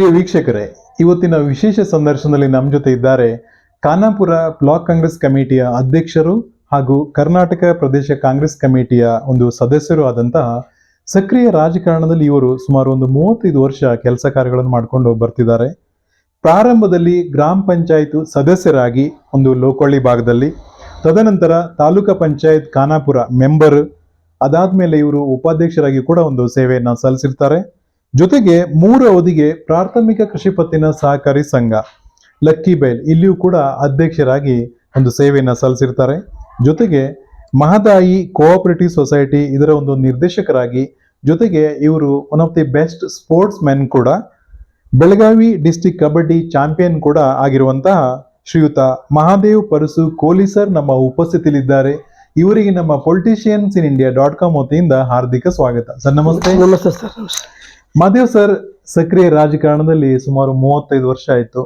ಪ್ರಿಯ ವೀಕ್ಷಕರೇ, ಇವತ್ತಿನ ವಿಶೇಷ ಸಂದರ್ಶನದಲ್ಲಿ ನಮ್ಮ ಜೊತೆ ಇದ್ದಾರೆ ಖಾನಾಪುರ ಬ್ಲಾಕ್ ಕಾಂಗ್ರೆಸ್ ಕಮಿಟಿಯ ಅಧ್ಯಕ್ಷರು ಹಾಗೂ ಕರ್ನಾಟಕ ಪ್ರದೇಶ ಕಾಂಗ್ರೆಸ್ ಕಮಿಟಿಯ ಒಂದು ಸದಸ್ಯರು ಆದಂತಹ ಸಕ್ರಿಯ ರಾಜಕಾರಣದಲ್ಲಿ ಇವರು ಸುಮಾರು ಒಂದು ಮೂವತ್ತೈದು ವರ್ಷ ಕೆಲಸ ಕಾರ್ಯಗಳನ್ನು ಮಾಡಿಕೊಂಡು ಬರ್ತಿದ್ದಾರೆ. ಪ್ರಾರಂಭದಲ್ಲಿ ಗ್ರಾಮ ಪಂಚಾಯತ್ ಸದಸ್ಯರಾಗಿ ಒಂದು ಲೋಕೊಳ್ಳಿ ಭಾಗದಲ್ಲಿ, ತದನಂತರ ತಾಲೂಕಾ ಪಂಚಾಯತ್ ಖಾನಾಪುರ ಮೆಂಬರ್, ಅದಾದ್ಮೇಲೆ ಇವರು ಉಪಾಧ್ಯಕ್ಷರಾಗಿ ಕೂಡ ಒಂದು ಸೇವೆಯನ್ನು ಸಲ್ಲಿಸಿರ್ತಾರೆ. ಜೊತೆಗೆ ಮೂರು ಅವಧಿಗೆ ಪ್ರಾಥಮಿಕ ಕೃಷಿ ಪತ್ತಿನ ಸಹಕಾರಿ ಸಂಘ ಲಕ್ಕಿ ಬೈಲ್ ಇಲ್ಲಿಯೂ ಕೂಡ ಅಧ್ಯಕ್ಷರಾಗಿ ಒಂದು ಸೇವೆಯನ್ನು ಸಲ್ಲಿಸಿರ್ತಾರೆ. ಜೊತೆಗೆ ಮಹದಾಯಿ ಕೋಆಪರೇಟಿವ್ ಸೊಸೈಟಿ ಇದರ ಒಂದು ನಿರ್ದೇಶಕರಾಗಿ, ಜೊತೆಗೆ ಇವರು one of the best sportsmen ಕೂಡ. ಬೆಳಗಾವಿ ಡಿಸ್ಟಿಕ್ ಕಬಡ್ಡಿ ಚಾಂಪಿಯನ್ ಕೂಡ ಆಗಿರುವಂತಹ ಶ್ರೀಯುತ ಮಹಾದೇವ್ ಪರಸು ಕೋಲಿ ಸರ್ ನಮ್ಮ ಉಪಸ್ಥಿತಿಯಲ್ಲಿದ್ದಾರೆ. ಇವರಿಗೆ ನಮ್ಮ politicians in India dot com ವತಿಯಿಂದ ಹಾರ್ದಿಕ ಸ್ವಾಗತ. ಸರ್, ನಮಸ್ತೆ. ನಮಸ್ತೆ ಸರ್ ಮಹಾದೇವ್ ಸರ್ ಸಕ್ರಿಯ ರಾಜಕಾರಣದಲ್ಲಿ ಸುಮಾರು ಮೂವತ್ತೈದು ವರ್ಷ ಆಯ್ತು.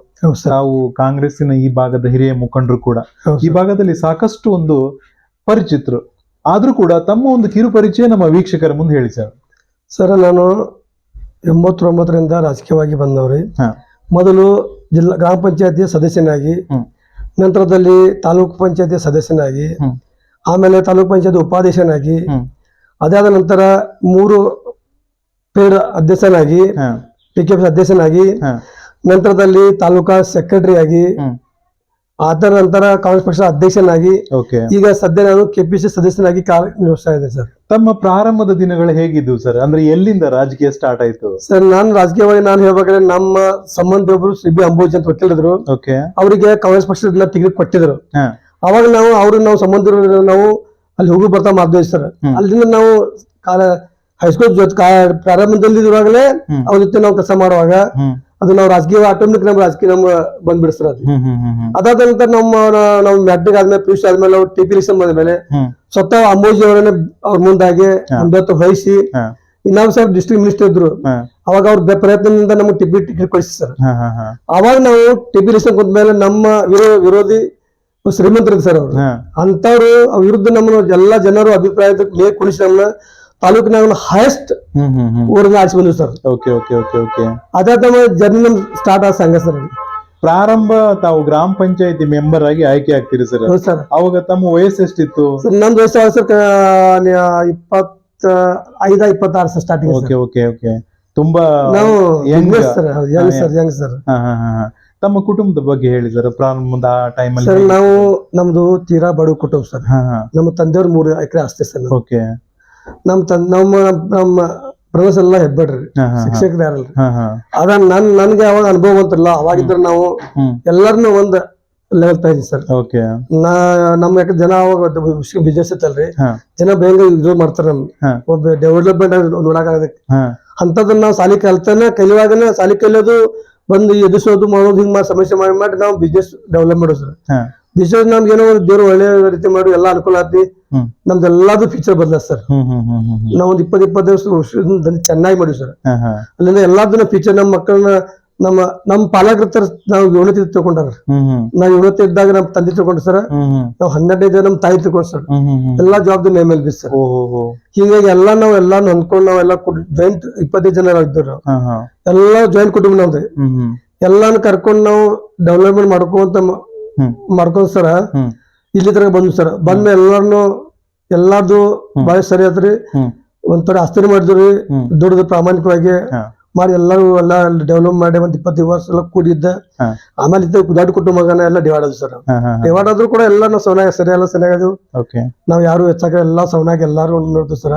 ತಾವು ಕಾಂಗ್ರೆಸ್ಸಿನ ಈ ಭಾಗದ ಹಿರಿಯ ಮುಖಂಡರು ಕೂಡ. ಈ ಭಾಗದಲ್ಲಿ ಸಾಕಷ್ಟು ಒಂದು ಪರಿಚಿತರು. ಆದ್ರೂ ಕೂಡ ತಮ್ಮ ಒಂದು ಕಿರು ಪರಿಚಯ ನಮ್ಮ ವೀಕ್ಷಕರ ಮುಂದೆ ಹೇಳಿ ಸರ್. ಸರ್ ನಾನು ಎಂಬತ್ತೊಂಬತ್ತರಿಂದ ರಾಜಕೀಯವಾಗಿ ಬಂದವ್ರಿ. ಮೊದಲು ಜಿಲ್ಲಾ ಗ್ರಾಮ ಪಂಚಾಯತಿಯ ಸದಸ್ಯನಾಗಿ ನಂತರದಲ್ಲಿ ತಾಲೂಕು ಪಂಚಾಯತಿಯ ಸದಸ್ಯನಾಗಿ ಆಮೇಲೆ ತಾಲೂಕು ಪಂಚಾಯತಿ ಉಪಾಧ್ಯಕ್ಷನಾಗಿ ಅದಾದ ನಂತರ ಮೂರು ಪೇಡ್ ಅಧ್ಯಕ್ಷನಾಗಿ ಹಾ. ಪಿ ಕೆ ಅಧ್ಯಕ್ಷನಾಗಿ ನಂತರದಲ್ಲಿ ತಾಲೂಕಾ ಸೆಕ್ರೆಟರಿ ಆಗಿ ಅದರ ನಂತರ ಕಾಂಗ್ರೆಸ್ ಪಕ್ಷದ ಅಧ್ಯಕ್ಷನಾಗಿ ಓಕೆ. ಈಗ ಸದ್ಯ ನಾನು ಕೆಪಿಸಿ ಸದಸ್ಯನಾಗಿ ಕಾರ್ಯನಿರ್ವಹಿಸ್ತಾ ಇದೆ ಸರ್. ತಮ್ಮ ಪ್ರಾರಂಭದ ದಿನಗಳು ಹೇಗಿದ್ದವು ಸರ್? ಅಂದ್ರೆ ಎಲ್ಲಿಂದ ರಾಜಕೀಯ ಸ್ಟಾರ್ಟ್ ಆಯ್ತು? ಸರ್ ನಾನು ರಾಜಕೀಯವಾಗಿ ನಾನು ಹೇಳ್ಬೇಕಾದ್ರೆ ನಮ್ಮ ಸಂಬಂಧ ಒಬ್ರು ಸಿ ಬಿ ಅಂಬೋಜ್ ಅಂತ ವಕೀಲರಿದ್ರು. ಓಕೆ. ಅವರಿಗೆ ಕಾಂಗ್ರೆಸ್ ಪಕ್ಷದಿಂದ ತೆಗೆದು ಕೊಟ್ಟಿದ್ರು ಅವಾಗ ನಾವು ಅವ್ರ ನಾವು ಸಂಬಂಧ ನಾವು ಅಲ್ಲಿ ಹೋಗಿ ಬರ್ತಾ ಮಾಡಿದ್ವಿ ಸರ್. ಅಲ್ಲಿಂದ ನಾವು ಕಾಲ ಹೈಸ್ಕೂಲ್ ಜೊತೆ ಪ್ರಾರಂಭದಲ್ಲಿರುವಾಗಲೇ. ಅವ್ರ ಜೊತೆ ನಾವು ಕೆಲಸ ಮಾಡುವಾಗ ಅದು ನಾವು ರಾಜಕೀಯ ಆಟೋಮೆಟಿಕ್ ನಮ್ಮ ರಾಜಕೀಯ ನಮ್ಮ ಅದು. ಅದಾದ ನಂತರ ನಮ್ಮ ನಾವು ಮ್ಯಾಟ್ರಿಕ್ ಆದ್ಮೇಲೆ ಪಿ ಯು ಸಿ ಆದ್ಮೇಲೆ ನಾವು ಟಿ ಪಿ ಲಿಸನ್ ಬಂದ್ಮೇಲೆ ಸ್ವತಃ ಅಂಬೋಜಿ ಅವರನ್ನೇ ಅವ್ರ ಮುಂದಾಗಿ ಅಂಬೇತ್ ವಹಿಸಿ ಇನ್ನೊಂದು ಸಾಹೇಬ್ ಡಿಸ್ಟ್ರಿಕ್ಟ್ ಮಿನಿಸ್ಟರ್ ಇದ್ರು. ಅವಾಗ ಅವ್ರ ಪ್ರಯತ್ನದಿಂದ ನಮ್ಗೆ ಟಿಪಿ ಟಿಕೆಟ್ ಕಳಿಸಿ ಸರ್ ಅವಾಗ ನಾವು ಟಿಪಿ ಲಿಸಮ್ ಕುಂತ ನಮ್ಮ ವಿರೋ ವಿರೋಧಿ ಶ್ರೀಮಂತರು ಸರ್ ಅವರು. ಅಂತವ್ರು ಅವ್ರ ವಿರುದ್ಧ ನಮ್ಮ ಎಲ್ಲಾ ಜನರು ಅಭಿಪ್ರಾಯದ ಮೇಲೆ ಕುಣಿಸಿ ನಮ್ಮನ್ನ ತಾಲೂಕಿನಾಗ ಹೈಯೆಸ್ಟ್ ಊರನ್ನ ಹ್ಮ್ ಬಂದ್ವಿ sir. Okay okay okay okay ಅದೇ ಜರ್ನಲ್ ಜರ್ನಿ ನಮ್ ಸ್ಟಾರ್ಟ್ ಆದ ಸಂಘ ಸರ್ ಪ್ರಾರಂಭ ತಾವು ಗ್ರಾಮ ಪಂಚಾಯತಿ ಮೆಂಬರ್ ಆಗಿ ಆಯ್ಕೆ ಆಗ್ತೀರಿ ಸರ್. ಹೌದು ಸರ್. ಅವಾಗ ತಮ್ಮ ವಯಸ್ಸು ಎಷ್ಟಿತ್ತು? ಸರ್ ನಮ್ದು ವಯಸ್ಸು ಸರ್ ಇಪ್ಪತ್ತ ಐದ ಇಪ್ಪತ್ತಾರು sir starting okay okay okay ತುಂಬಾ ನಾವು young sir young sir young sir ಹಾ ಹಾ ಹಾ ಹಾ. ತಮ್ಮ ಕುಟುಂಬದ ಬಗ್ಗೆ ಹೇಳಿ ಸರ್ ಪ್ರಾರಂಭದ ಆ ಸರ್ ನಾವು ನಮ್ದು ತೀರಾ ಬಡ ಕುಟುಂಬ ಸರ್. ನಮ್ಮ ತಂದೆಯವ್ರ ಮೂರು ಎಕರೆ ಆಸ್ತಿ ಸರ್ ಓಕೆ ನಮ್ಮ ತಂದ್ ನಮ್ಮ ನಮ್ಮ ಪ್ರವಾಸ ಎಲ್ಲ ಹೆಬ್ಬಡ್ರಿ. ಶಿಕ್ಷಕರು ಯಾರಲ್ರಿ ಅದ ನನ್ ನನ್ಗೆ ಅವಾಗ ಅನುಭವ ಅಂತಲ್ಲ ಅವಾಗಿದ್ರೆ ನಾವು ಎಲ್ಲರನ್ನು ಒಂದ್ ಲೆವೆಲ್ ಇದ್ವಿ ಸರ್. ಓಕೆ. ನಾ ನಮ್ಮ ಯಾಕೆ ಜನ ಅವಾಗ ಬಿಸ್ನೆಸ್ ಇತ್ತಲ್ರಿ. ಜನ ಬೇಗ ಇದು ಮಾಡ್ತಾರ ನಮ್ಗೆ. ಒಬ್ಬ ಡೆವಲಪ್ಮೆಂಟ್ ನೋಡಕ್ ಹಾ. ಅಂತದನ್ನ ನಾವು ಸಾಲಿ ಕಲ್ತಾನೆ ಕಲಿಯುವಾಗನ ಸಾಲಿ ಕಲಿಯೋದು ಬಂದು ಎದುರಿಸೋದು ಮಾಡೋದು ಹಿಂಗ್ ಮಾಡಿ ಸಮಸ್ಯೆ ಮಾಡಿ ಮಾಡಿ ನಾವು ಬಿಸ್ನೆಸ್ ಡೆವಲಪ್ ಮಾಡೋದು ಸರ್. ಬಿಸ್ನೆಸ್ ನಮ್ಗೆ ಏನೋ ಒಂದು ದೇವ್ರು ಒಳ್ಳೆ ರೀತಿ ಮಾಡಿ ಎಲ್ಲ ಅನುಕೂಲ ಆತಿ ಹ್ಮ್. ನಮ್ದು ಎಲ್ಲಾದು ಫೀಚರ್ ಬದಲ ಸರ್. ನಾವು ಒಂದು ಇಪ್ಪತ್ತು ಇಪ್ಪತ್ತು ವರ್ಷದಿಂದ ಚೆನ್ನಾಗಿ ಮಾಡಿವಿ ಸರ್. ಅಲ್ಲಿಂದ ಎಲ್ಲದನ್ನ ಫೀಚರ್ ನಮ್ಮ ಮಕ್ಕಳನ್ನ ನಮ್ಮ ನಮ್ಮ ಪಾಲಕರ ತರ ನಾವು ತಿಳ್ಕೊಂಡಾರ. ಹ್ಮ್ ಹ್ಮ್. ನಾವ್ ಏಳನೇ ಇದ್ದಾಗ ನಮ್ ತಂದೆ ತಗೊಂಡ್ರಿ ಸರ್. ನಾವ್ ಹನ್ನೆರಡೈದ ಹನ್ನೆರಡನೇ ನಮ್ಮ ತಾಯಿ ತಿಳ್ಕೊಂಡ್ ಸರ್. ಎಲ್ಲಾ ಜವಾಬ್ದ ನೇಮೇಲ್ ಬಿ ಸರ್. ಹೀಗಾಗಿ ಎಲ್ಲಾ ನಾವು ಎಲ್ಲಾ ಹೊಂದ್ಕೊಂಡು ನಾವೆಲ್ಲ ಜಾಯಿಂಟ್ ಇಪ್ಪತ್ತೈದು ಜನ ನಾವು. ಹಾ ಎಲ್ಲಾ ಜಾಯಿಂಟ್ ಕುಟುಂಬ ನಮ್ದು. ಎಲ್ಲಾನು ಕರ್ಕೊಂಡು ನಾವು ಡೆವಲಪ್ಮೆಂಟ್ ಮಾಡ್ಕೊಂತ ಮಾಡ್ಕೊಂಡ್ ಸರ ಇಲ್ಲಿ ತರ ಬಂದ್ವಿ ಸರ್. ಬಂದ್ಮೇಲೆ ಎಲ್ಲಾರ್ನು ಎಲ್ಲಾರ್ದು ಬಾಳ ಸರಿ ಆತ್ರಿ. ಒಂಥರ ಆಸ್ತಿನ ಮಾಡಿದ್ರಿ. ದುಡ್ದು ಪ್ರಾಮಾಣಿಕವಾಗಿ ಮಾಡಿ ಎಲ್ಲರೂ ಎಲ್ಲ ಡೆವಲಪ್ ಮಾಡಿ ಒಂದ್ ಇಪ್ಪತ್ತು ವರ್ಷ ಎಲ್ಲ ಕೂಡಿದ್ದ. ಆಮೇಲೆ ಇದ್ದ ದೊಡ್ಡ ಕುಟುಂಬಗನ ಎಲ್ಲ ಡಿವೈಡ್ ಆದ್ರು ಸರ್. ಡಿವೈಡ್ ಆದ್ರೂ ಕೂಡ ಎಲ್ಲ ನಾವು ಸೌನಾಗ ಸರಿ ಎಲ್ಲ ಸರಿಯಾಗದು ನಾವ್ ಯಾರು ಹೆಚ್ಚಾಗ ಎಲ್ಲ ಸೌನಾಗ ಎಲ್ಲಾರು ನೋಡ್ತೀವಿ ಸರ್.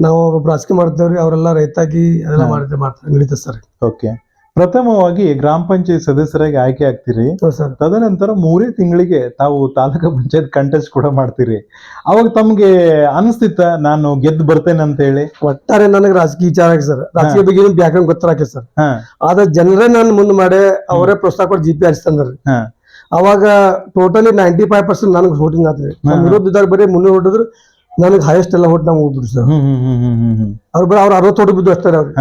ನಾವು ರಾಜಕೀಯ ಮಾಡ್ತೇವ್ರಿ ಅವರೆಲ್ಲ ರೈತಾಗಿ ಅದೆಲ್ಲ ಮಾಡ್ತೇವೆ ಮಾಡ್ತಾರೆ ನಡೀತದೆ ಸರ್. ಓಕೆ. ಪ್ರಥಮವಾಗಿ ಗ್ರಾಮ ಪಂಚಾಯತ್ ಸದಸ್ಯರಾಗಿ ಆಯ್ಕೆ ಆಗ್ತೀರಿ. ತದನಂತರ ಮೂರೇ ತಿಂಗಳಿಗೆ ತಾವು ತಾಲೂಕು ಪಂಚಾಯತ್ ಕಂಟೆಸ್ಟ್ ಕೂಡ ಮಾಡ್ತೀರಿ. ಅವಾಗ ತಮ್ಗೆ ಅನಿಸ್ತಿತ್ತ? ನಾನು ಗೆದ್ದು ಬರ್ತೇನೆ ಅಂತ ಹೇಳಿ ಒಟ್ಟಾರೆ ನನಗೆ ರಾಜಕೀಯ ವಿಚಾರ ಆಗಿ ಸರ್. ರಾಜಕೀಯ ಬಗ್ಗೆ ಬ್ಯಾಕ್ಗ್ರೌಂಡ್ ಗೊತ್ತಾಕೆ ಸರ್. ಆದ್ರೆ ಜನರೇ ನಾನು ಮುಂದೆ ಮಾಡಿ ಅವರೇ ಪ್ರೋತ್ಸಾಹ ಕೊಟ್ಟು ಜಿ ಪಿ ಹರಿಸ್ತಂದ್ರಿ ಅವಾಗ ಟೋಟಲಿ ನೈಂಟಿ ಫೈವ್ ಪರ್ಸೆಂಟ್ ನನಗೆ ವೋಟಿಂಗ್ ಆತ್ರಿ. ವಿರೋಧಿದಾಗ ಬರೀ ಮುನ್ನೂರು ಹೊಡಿದ್ರು ನನಗೆ ಹೈಯೆಸ್ಟ್ ಎಲ್ಲ ಹೋಟ್ ನಮ್ಗೆ ಹೋಗ್ಬಿಡ್ರಿ ಸರ್. ಅವ್ರು ಬರೀ ಅವ್ರು ಅರವತ್ತು ಹೊಟ್ಟು ಬಿದ್ದು ಅಷ್ಟೇ ಅವ್ರು.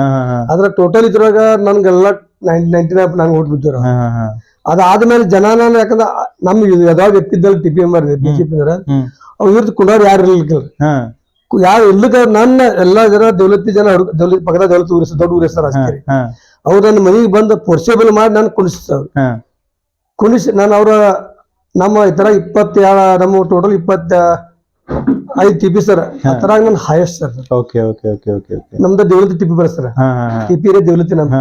ಆದ್ರೆ ಟೋಟಲ್ ಇದ್ರಾಗ ನನ್ಗೆಲ್ಲ ನೈಂಟಿ ನೈನ್ ಓಟ್ ಬಿದ್ದರು ಅದಾದ್ಮೇಲೆ ಜನ ನಾನು ಯಾಕಂದ್ರೆ ನಮ್ಗೆ ಯಾವಾಗ ಎತ್ತಿದ್ದಲ್ಲಿ ಟಿ ಪಿ ಎಂ ಬಿಜೆಪಿ ಅವ್ರ ವಿರುದ್ಧ ಕುಂಡವ್ರು ಯಾರು ಇರ್ಲಿಲ್ಲ ಯಾರು ಇಲ್ಲದ ನನ್ನ ಎಲ್ಲಾ ಜನ ದೌಲತಿ ಜನ ದೌಲತಿ ಪಕ್ಕದ ದೌಲತಿ ಊರಿಸ ದೊಡ್ಡ ಊರಿಸ್ತಾರ ಅಷ್ಟೇ. ಅವ್ರು ನನ್ನ ಮನೆಗೆ ಬಂದು ಪೋರ್ಸೇಬಲ್ ಮಾಡಿ ನಾನು ಕುಣಿಸ್ತಾರೆ ಹಾ. ಕುಣಿಸಿ ನಾನು ಅವರ ನಮ್ಮ ಈ ತರ ಇಪ್ಪತ್ತೇಳ ನಮ್ಮ ಟೋಟಲ್ ಇಪ್ಪತ್ತ ಐದು ಟಿಪಿ ಸರ್ ಅದ್ರಾಗ ನನ್ highest sir okay okay okay okay okay ನಮ್ದು ದೇವಲತಿ ಟಿಪಿ ಬರ ಸರ್ ಹಾ ಹಾ ಹಾ. ಟಿಪಿ ಇರೋ ದೇವಲತಿ ನಮ್ದು.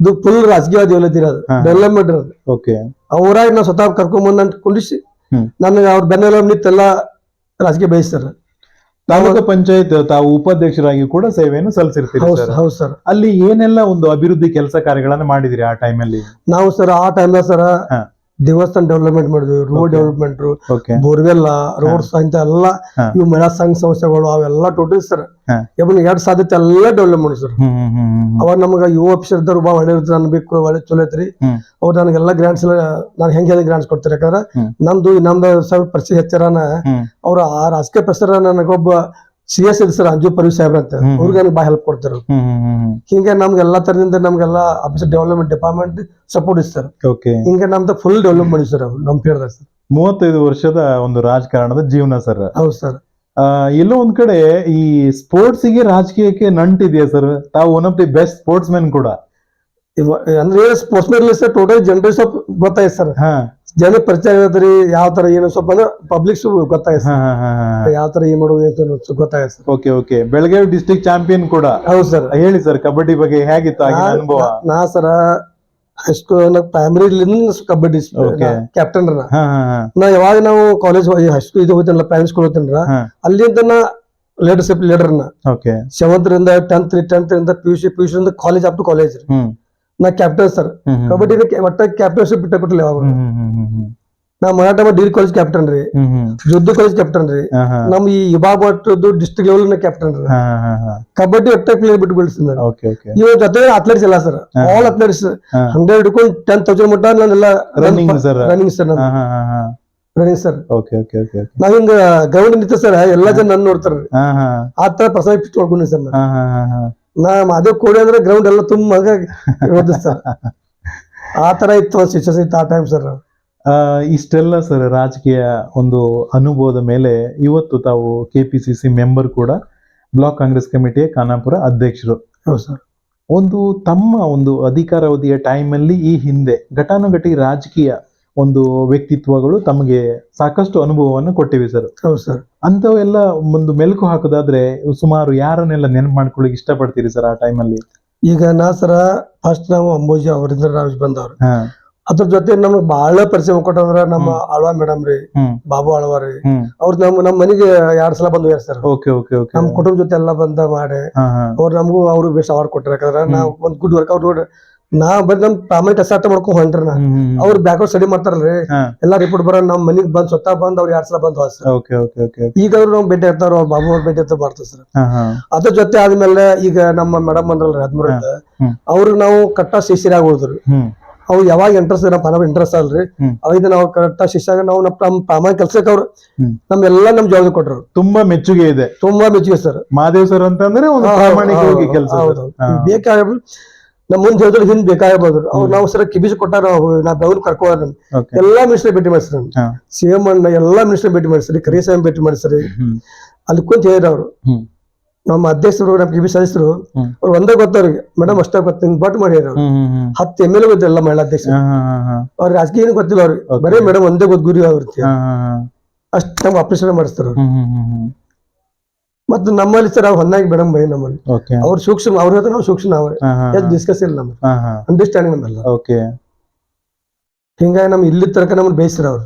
ಇದು ಫುಲ್ ರಾಜಕೀಯ ದೇವಲತಿ ಇರೋದು. ಡೆವಲಪ್ಮೆಂಟ್ ಇರೋದು ಓಕೆ ಅವರಾಗ ನಾವು ಸ್ವತಃ ಕರ್ಕೊಂಡ್ ಅಂತ ಕುಂಡಿಸಿ ನನ್ನ ನನಗೆ ಅವ್ರ ಬೆನ್ನೆಲ್ಲ ನಿಂತೆಲ್ಲ ರಾಜಕೀಯ ಬಯಸ್ತಾರ. ತಾಲೂಕು ಪಂಚಾಯತ್ ತಾವು ಉಪಾಧ್ಯಕ್ಷರಾಗಿ ಕೂಡ ಸೇವೆಯನ್ನು ಸಲ್ಲಿಸಿರ್ತೀವಿ ಹೌದು ಸರ್ ಅಲ್ಲಿ ಏನೆಲ್ಲ ಒಂದು ಅಭಿವೃದ್ಧಿ ಕೆಲಸ ಕಾರ್ಯಗಳನ್ನ ಮಾಡಿದಿರಿ ಆ ಟೈಮಲ್ಲಿ ನಾವು ಸರ್ ಆ ಟೈಮ್ ಸರ್. ದೇವಸ್ಥಾನ ಡೆವಲಪ್ಮೆಂಟ್ ಮಾಡಿದ್ವಿ road. Development okay borewell roads ಅಂತ ಎಲ್ಲ. ಇವು ಮಹಿಳಾ ಸಂಘ ಸಂಸ್ಥೆಗಳು ಅವೆಲ್ಲ ಟೋಟಲ್ ಸರ್ ಎರಡ್ ಸಾಧ್ಯತೆ ಎಲ್ಲ ಡೆವಲಪ್ ಮಾಡಿ ಸರ್ ಅವಾಗ ನಮಗ ಯುವ ಆಫೀಸರ್ ಇದ್ದಾರೆ ಬಾ ಒಳ್ಳೆ ಇರ್ತಾರೆ ಅನ್ಬೇಕು ಒಳ್ಳೆ ಚಲೋ ಐತ್ರಿ. ಅವ್ರು ನನಗೆಲ್ಲ ಗ್ರಾಂಟ್ಸ್ ಎಲ್ಲ ನಾನು ಹೆಂಗೆ ಹೆಂಗೆ ಗ್ರಾಂಟ್ಸ್ ಕೊಡ್ತಾರೆ ಯಾಕಂದ್ರೆ. ನಮ್ದು ನಮ್ದು ಸ್ವಲ್ಪ ಪರಿಸ್ಥಿತಿ ಹೆಚ್ಚರನ ಅವ್ರ ಆ ರಾಜಕೀಯ ಪ್ರಸಾರ ನನಗೊಬ್ಬ ಸಿ ಎಸ್ ಇದ್ ಸರ್ ಅಂಜು ಪರ್ವಿ ಸಾಹೇಬ್ರ ಅಂತ. ಅವ್ರಿಗೆ ಬಾ ಹೆಲ್ಪ್ ಕೊಡ್ತಾರೆ. ಹಿಂಗ ನಮ್ಗೆ ಎಲ್ಲಾ ತರದಿಂದ ನಮ್ಗೆಲ್ಲ ಆಫೀಸರ್ ಡೆವಲಪ್ಮೆಂಟ್ ಡಿಪಾರ್ಟ್ಮೆಂಟ್ ಸಪೋರ್ಟ್ ಇಸ್ತಾರೆ. ಓಕೆ ಹಿಂಗೆ ನಮ್ದು ಫುಲ್ ಡೆವಲಪ್ ಮಾಡಿ ಸರ್ ನಮ್ ಪೀರ್ದಾಗ ಸರ್. ಮೂವತ್ತೈದು ವರ್ಷದ ಒಂದು ರಾಜಕಾರಣದ ಜೀವನ ಸರ್. ಹೌದು ಸರ್. ಎಲ್ಲೋ ಒಂದ್ ಕಡೆ ಈ ಸ್ಪೋರ್ಟ್ಸ್ಗೆ ರಾಜಕೀಯಕ್ಕೆ ನಂಟಿದೆಯಾ ಸರ್? ತಾವು one of the best sportsmen ಕೂಡ ಅಂದ್ರೆ sports men sir total generation ಗೊತ್ತಾಯ್ತು ಸರ್. ಹಾ. ಜನ ಪರಿಚಯ ಆಗತ್ರಿ ಯಾವ ತರ ಏನು ಸ್ವಲ್ಪ ಪಬ್ಲಿಕ್ ಗೊತ್ತಾಯ್ತು ಯಾವ ತರ ಏನ್ ಮಾಡೋದು ಅಂತ ಗೊತ್ತಾಯ್ತು okay okay Belagavi district champion ಕೂಡ. ಹೌದು ಸರ್. ಹೇಳಿ ಸರ್ ಕಬಡ್ಡಿ ಬಗ್ಗೆ ಹೇಗಿತ್ತು ಅನುಭವ? ನಾ ಸರ high school primary kabaddi. Captain ನಾ ಯಾವಾಗ ನಾವು ಕಾಲೇಜ್ ಹೈಸ್ಕೂಲ್ ಇದು ಹೋಗ್ತೇನಲ್ಲ ಪ್ರೈಮರಿ ಸ್ಕೂಲ್ ಹೋಗ್ತೇನ್ರ ಅಲ್ಲಿಂದನ ಅಲ್ಲಿಂದ ನಾ ಲೀಡರ್ಶಿಪ್ ಲೀಡರ್ ಓಕೆ ಸೆವೆಂತ್ ರಿಂದ ಟೆಂತ್ ಟೆಂತ್ ರಿಂದ P U C P U C college up to college ನಾ ಕ್ಯಾಪ್ಟನ್ ಸರ್ ಕಬಡ್ಡಿ ಒಟ್ಟ ಕ್ಯಾಪ್ಟನ್ಶಿಪ್ ಬಿಟ್ಟ ಕೊಟ್ಟಿಲ್ಲ ಯಾವಾಗ ನಾ ಮರಾಠ ಡಿಗ್ರಿ ಕಾಲೇಜ್ ಕ್ಯಾಪ್ಟನ್ ರೀ. ಜುದ್ದು ಕಾಲೇಜ್ ಕ್ಯಾಪ್ಟನ್ ರೀ. ನಮ್ ಈ ಇಬಾಬ್ ಒಟ್ಟದ್ದು ಡಿಸ್ಟ್ರಿಕ್ಟ್ ಲೆವೆಲ್ನ ಕ್ಯಾಪ್ಟನ್ ರೀ. ಕಬಡ್ಡಿ ಒಟ್ಟ ಪ್ಲೇಯರ್ ಬಿಟ್ಟು ಬೆಳೆಸಿದ ಇವ್ರ ಜೊತೆ ಅಥ್ಲೆಟ್ಸ್ ಎಲ್ಲ ಸರ್. All athletes. ಹಂಡ್ರೆಡ್ ಹಿಡ್ಕೊಂಡು ಟೆನ್ ತೌಸಂಡ್ ಮಟ್ಟ ನಾನೆಲ್ಲ. Running sir running sir okay okay ನಾವ್ ಹಿಂಗ ಗ್ರೌಂಡ್ ನಿಂತ ಸರ್ ಎಲ್ಲಾ ಜನ ನನ್ನ ನೋಡ್ತಾರ. ಆ ತರ ಪ್ರಸಾದ ಪಿಚ್ ಹೊಡ್ಕೊಂಡಿ ಸರ್ ನಾ ಅದೇ ಕೋಡಿ ಅಂದ್ರೆ ಗ್ರೌಂಡ್ ಎಲ್ಲ ತುಂಬ ಆ ತರ ಇತ್ತು ಸಿಚುವೇಶನ್ ಇತ್ತು ಆ ಟೈಮ್ ಸರ್ ಇಷ್ಟೆಲ್ಲ ಸರ್ ರಾಜಕೀಯ ಒಂದು ಅನುಭವದ ಮೇಲೆ ಇವತ್ತು ತಾವು K P C C member ಕೂಡ ಬ್ಲಾಕ್ ಕಾಂಗ್ರೆಸ್ ಕಮಿಟಿಯ ಖಾನಾಪುರ ಅಧ್ಯಕ್ಷರು. ಸರ್ ಒಂದು ತಮ್ಮ ಒಂದು ಅಧಿಕಾರಾವಧಿಯ ಟೈಮಲ್ಲಿ ಈ ಹಿಂದೆ ಘಟಾನುಘಟಿ ರಾಜಕೀಯ ಒಂದು ವ್ಯಕ್ತಿತ್ವಗಳು ತಮಗೆ ಸಾಕಷ್ಟು ಅನುಭವವನ್ನು ಕೊಟ್ಟಿವೆ ಸರ್. ಹೌದು ಸರ್. ಅಂಥವೆಲ್ಲ ಒಂದು ಮೆಲುಕು ಹಾಕೋದಾದ್ರೆ ಸುಮಾರು ಯಾರನ್ನೆಲ್ಲ ನೆನಪು ಮಾಡ್ಕೊಳ್ಳಿಕ್ಕೆ ಇಷ್ಟಪಡ್ತೀರಿ ಸರ್ ಆ ಟೈಮಲ್ಲಿ? ಈಗ ನಾ ಸರ ಫಸ್ಟ್ ನಾವು ಅಂಬೋಜಿ ಅವರಿಂದ ರಾಜ್ ಬಂದವ್ರು. ಅದ್ರ ಜೊತೆ ನಮ್ಗೆ ಬಹಳ ಪರಿಚಯ ಕೊಟ್ಟಂದ್ರ ನಮ್ಮ ಆಳ್ವಾ ಮೇಡಮ್ ರೀ ಬಾಬು ಆಳ್ವಾ ರೀ. ಅವ್ರ ನಮ್ ನಮ್ ಮನೆಗೆ ಎರಡ್ ಸಲ ಬಂದು ಸರ್. Okay okay okay. ನಮ್ ಕುಟುಂಬ ಜೊತೆ ಎಲ್ಲ ಬಂದ ಮಾಡಿ ಅವ್ರು ನಮಗೂ ಅವ್ರು ಬೆಸ್ಟ್ ಅವಾರ್ಡ್ ಕೊಟ್ರ. ಯಾಕಂದ್ರ ನಾವ್ ಒಂದ್ ಗುಡ್ ವರ್ಕ್ ಅವ್ರು ನಾ ಬರೀ ನಮ್ ಪ್ರಾಮಾಣಿಕ ಅಸಾಟ ಮಾಡ್ಕೊಂಡ್ ಹೊಂಟ್ರಿ ನಾ. ಅವ್ರ ಬ್ಯಾಕ್ವರ್ಡ್ ಸ್ಟಡಿ ಮಾಡ್ತಾರಲ್ರಿ. ಎಲ್ಲಾ ರಿಪೋರ್ಟ್ ಬರೋ ನಮ್ ಮನಿಗ್ ಬಂದ್ ಸ್ವತಃ ಬಂದ್ ಅವ್ರ ಎರಡ್ ಸಲ ಬಂದ್ ಹೋದ ಓಕೆ ಓಕೆ ಓಕೆ ಈಗ ಅವ್ರು ನಾವ್ ಭೇಟಿ ಆಗ್ತಾರ ಅವ್ರ ಬಾಬು ಅವ್ರ ಭೇಟಿ ಅಂತ ಮಾಡ್ತಾರ ಸರ್. ಅದ್ರ ಜೊತೆ ಆದ್ಮೇಲೆ ಈಗ ನಮ್ಮ ಮೇಡಮ್ ಬಂದ್ರಲ್ರಿ ಹದಿಮೂರರಿಂದ ಅವ್ರಿಗೆ ಅವ್ರು ನಾವು ಕಟ್ಟ ಶಿಶಿರ ಹೋದ್ರು ಅವ್ರು ಯಾವಾಗ ಇಂಟ್ರೆಸ್ಟ್ ನಮ್ಮ ಪನ ಇಂಟ್ರೆಸ್ಟ್ ಅಲ್ರಿ. ಅವಾಗ ನಾವು ಕರೆಕ್ಟ್ ಶಿಷ್ಯಾಗ ನಾವು ನಮ್ಮ ಪ್ರಾಮಾಣಿಕ ಕೆಲ್ಸಕ್ಕೆ ಅವ್ರು. ನಮ್ಮೆಲ್ಲ ನಮ್ ಜವಾಬ್ದಾರಿ ಕೊಟ್ರು. ತುಂಬಾ ಮೆಚ್ಚುಗೆ ಇದೆ. ತುಂಬಾ ಮೆಚ್ಚುಗೆ ಸರ್. ಮಹಾದೇವ್ ಸರ್ ಅಂತಂದ್ರೆ ಒಂದು ಪ್ರಾಮಾಣಿಕವಾಗಿ ಕೆಲಸ ಬೇಕಾಗ ನಮ್ಮ ಮುಂದೆ ಹೇಳಿದ್ರು ಹಿಂದ್ ಬೇಕಾಗಬಹುದು ಅವ್ರು ನಾವು ಸರ ಕಿಬಿಸಿ ಕೊಟ್ಟಾರ ನಾ ಬೆವರು ಕರ್ಕೋರ ಎಲ್ಲಾ ಮಿನಿಸ್ಟರ್ ಭೇಟಿ ಮಾಡಿಸ್ರಿ ಸಿಎಂ ಅಣ್ಣ ಎಲ್ಲಾ ಮಿನಿಸ್ಟರ್ ಭೇಟಿ ಮಾಡಿಸ್ರಿ ಕರಿ ಸಾಹೇಬ್ ಭೇಟಿ ಮಾಡಿಸ್ರಿ ಅಲ್ಲಿ ಕುಂತ ಹೇಳಿದ್ರು ಅವ್ರು. ನಮ್ಮ ಅಧ್ಯಕ್ಷರು ನಮ್ಮ ಕಿಬಿ ಸದಸ್ಯರು. ಅವ್ರು ಒಂದೇ ಗೊತ್ತವ್ರಿಗೆ. ಮೇಡಮ್ ಅಷ್ಟೇ ಗೊತ್ತ. ಹಿಂಗ್ ಬಟ್ ಮಾಡಿ ಅವ್ರು. ಹ್ಮ್ ಹ್ಮ್ ಹ್ಮ್. ಹತ್ತು ಎಂ ಎಲ್ ಗೊತ್ತಿಲ್ಲ ಮಹಿಳಾ ಅಧ್ಯಕ್ಷ ಅವ್ರ ರಾಜಕೀಯ ಏನು ಗೊತ್ತಿಲ್ಲ ಅವ್ರಿಗೆ. ಬರೀ ಮೇಡಮ್ ಒಂದೇ ಗೊತ್ತ ಗುರಿ ಅವ್ರಿ ಅಷ್ಟ್ ನಮ್ಗೆ ಆಪರೇಷನ್ ಮಾಡಿಸ್ತಾರ ಅವ್ರು ಹ್ಮ್ ಹ್ಮ್ ಹ್ಮ್ ಹ್ಮ್ ಮತ್ತೆ ನಮ್ಮಲ್ಲಿ ಸರ್ ಹೊಂದಾಗಿ ಹೊನ್ನಾಗಿ ಮೇಡಮ್ ಬೈ ನಮ್ಮಲ್ಲಿ. ಅವ್ರು ಸೂಕ್ಷ್ಮ ಅವ್ರ ಹತ್ರ ನಾವು ಸೂಕ್ಷ್ಮ ಎಷ್ಟು ಡಿಸ್ಕಸ್ ಇಲ್ಲ ಹಾ ಅಂಡರ್ಸ್ಟ್ಯಾಂಡಿಂಗ್ ನಮ್ಮಲ್ಲ ಓಕೆ ಹಿಂಗಾಗಿ ನಮ್ ಇಲ್ಲಿ ತನಕ ನಮ್ಮನ್ನ ಬೇಯಿಸ್ರ ಅವ್ರು.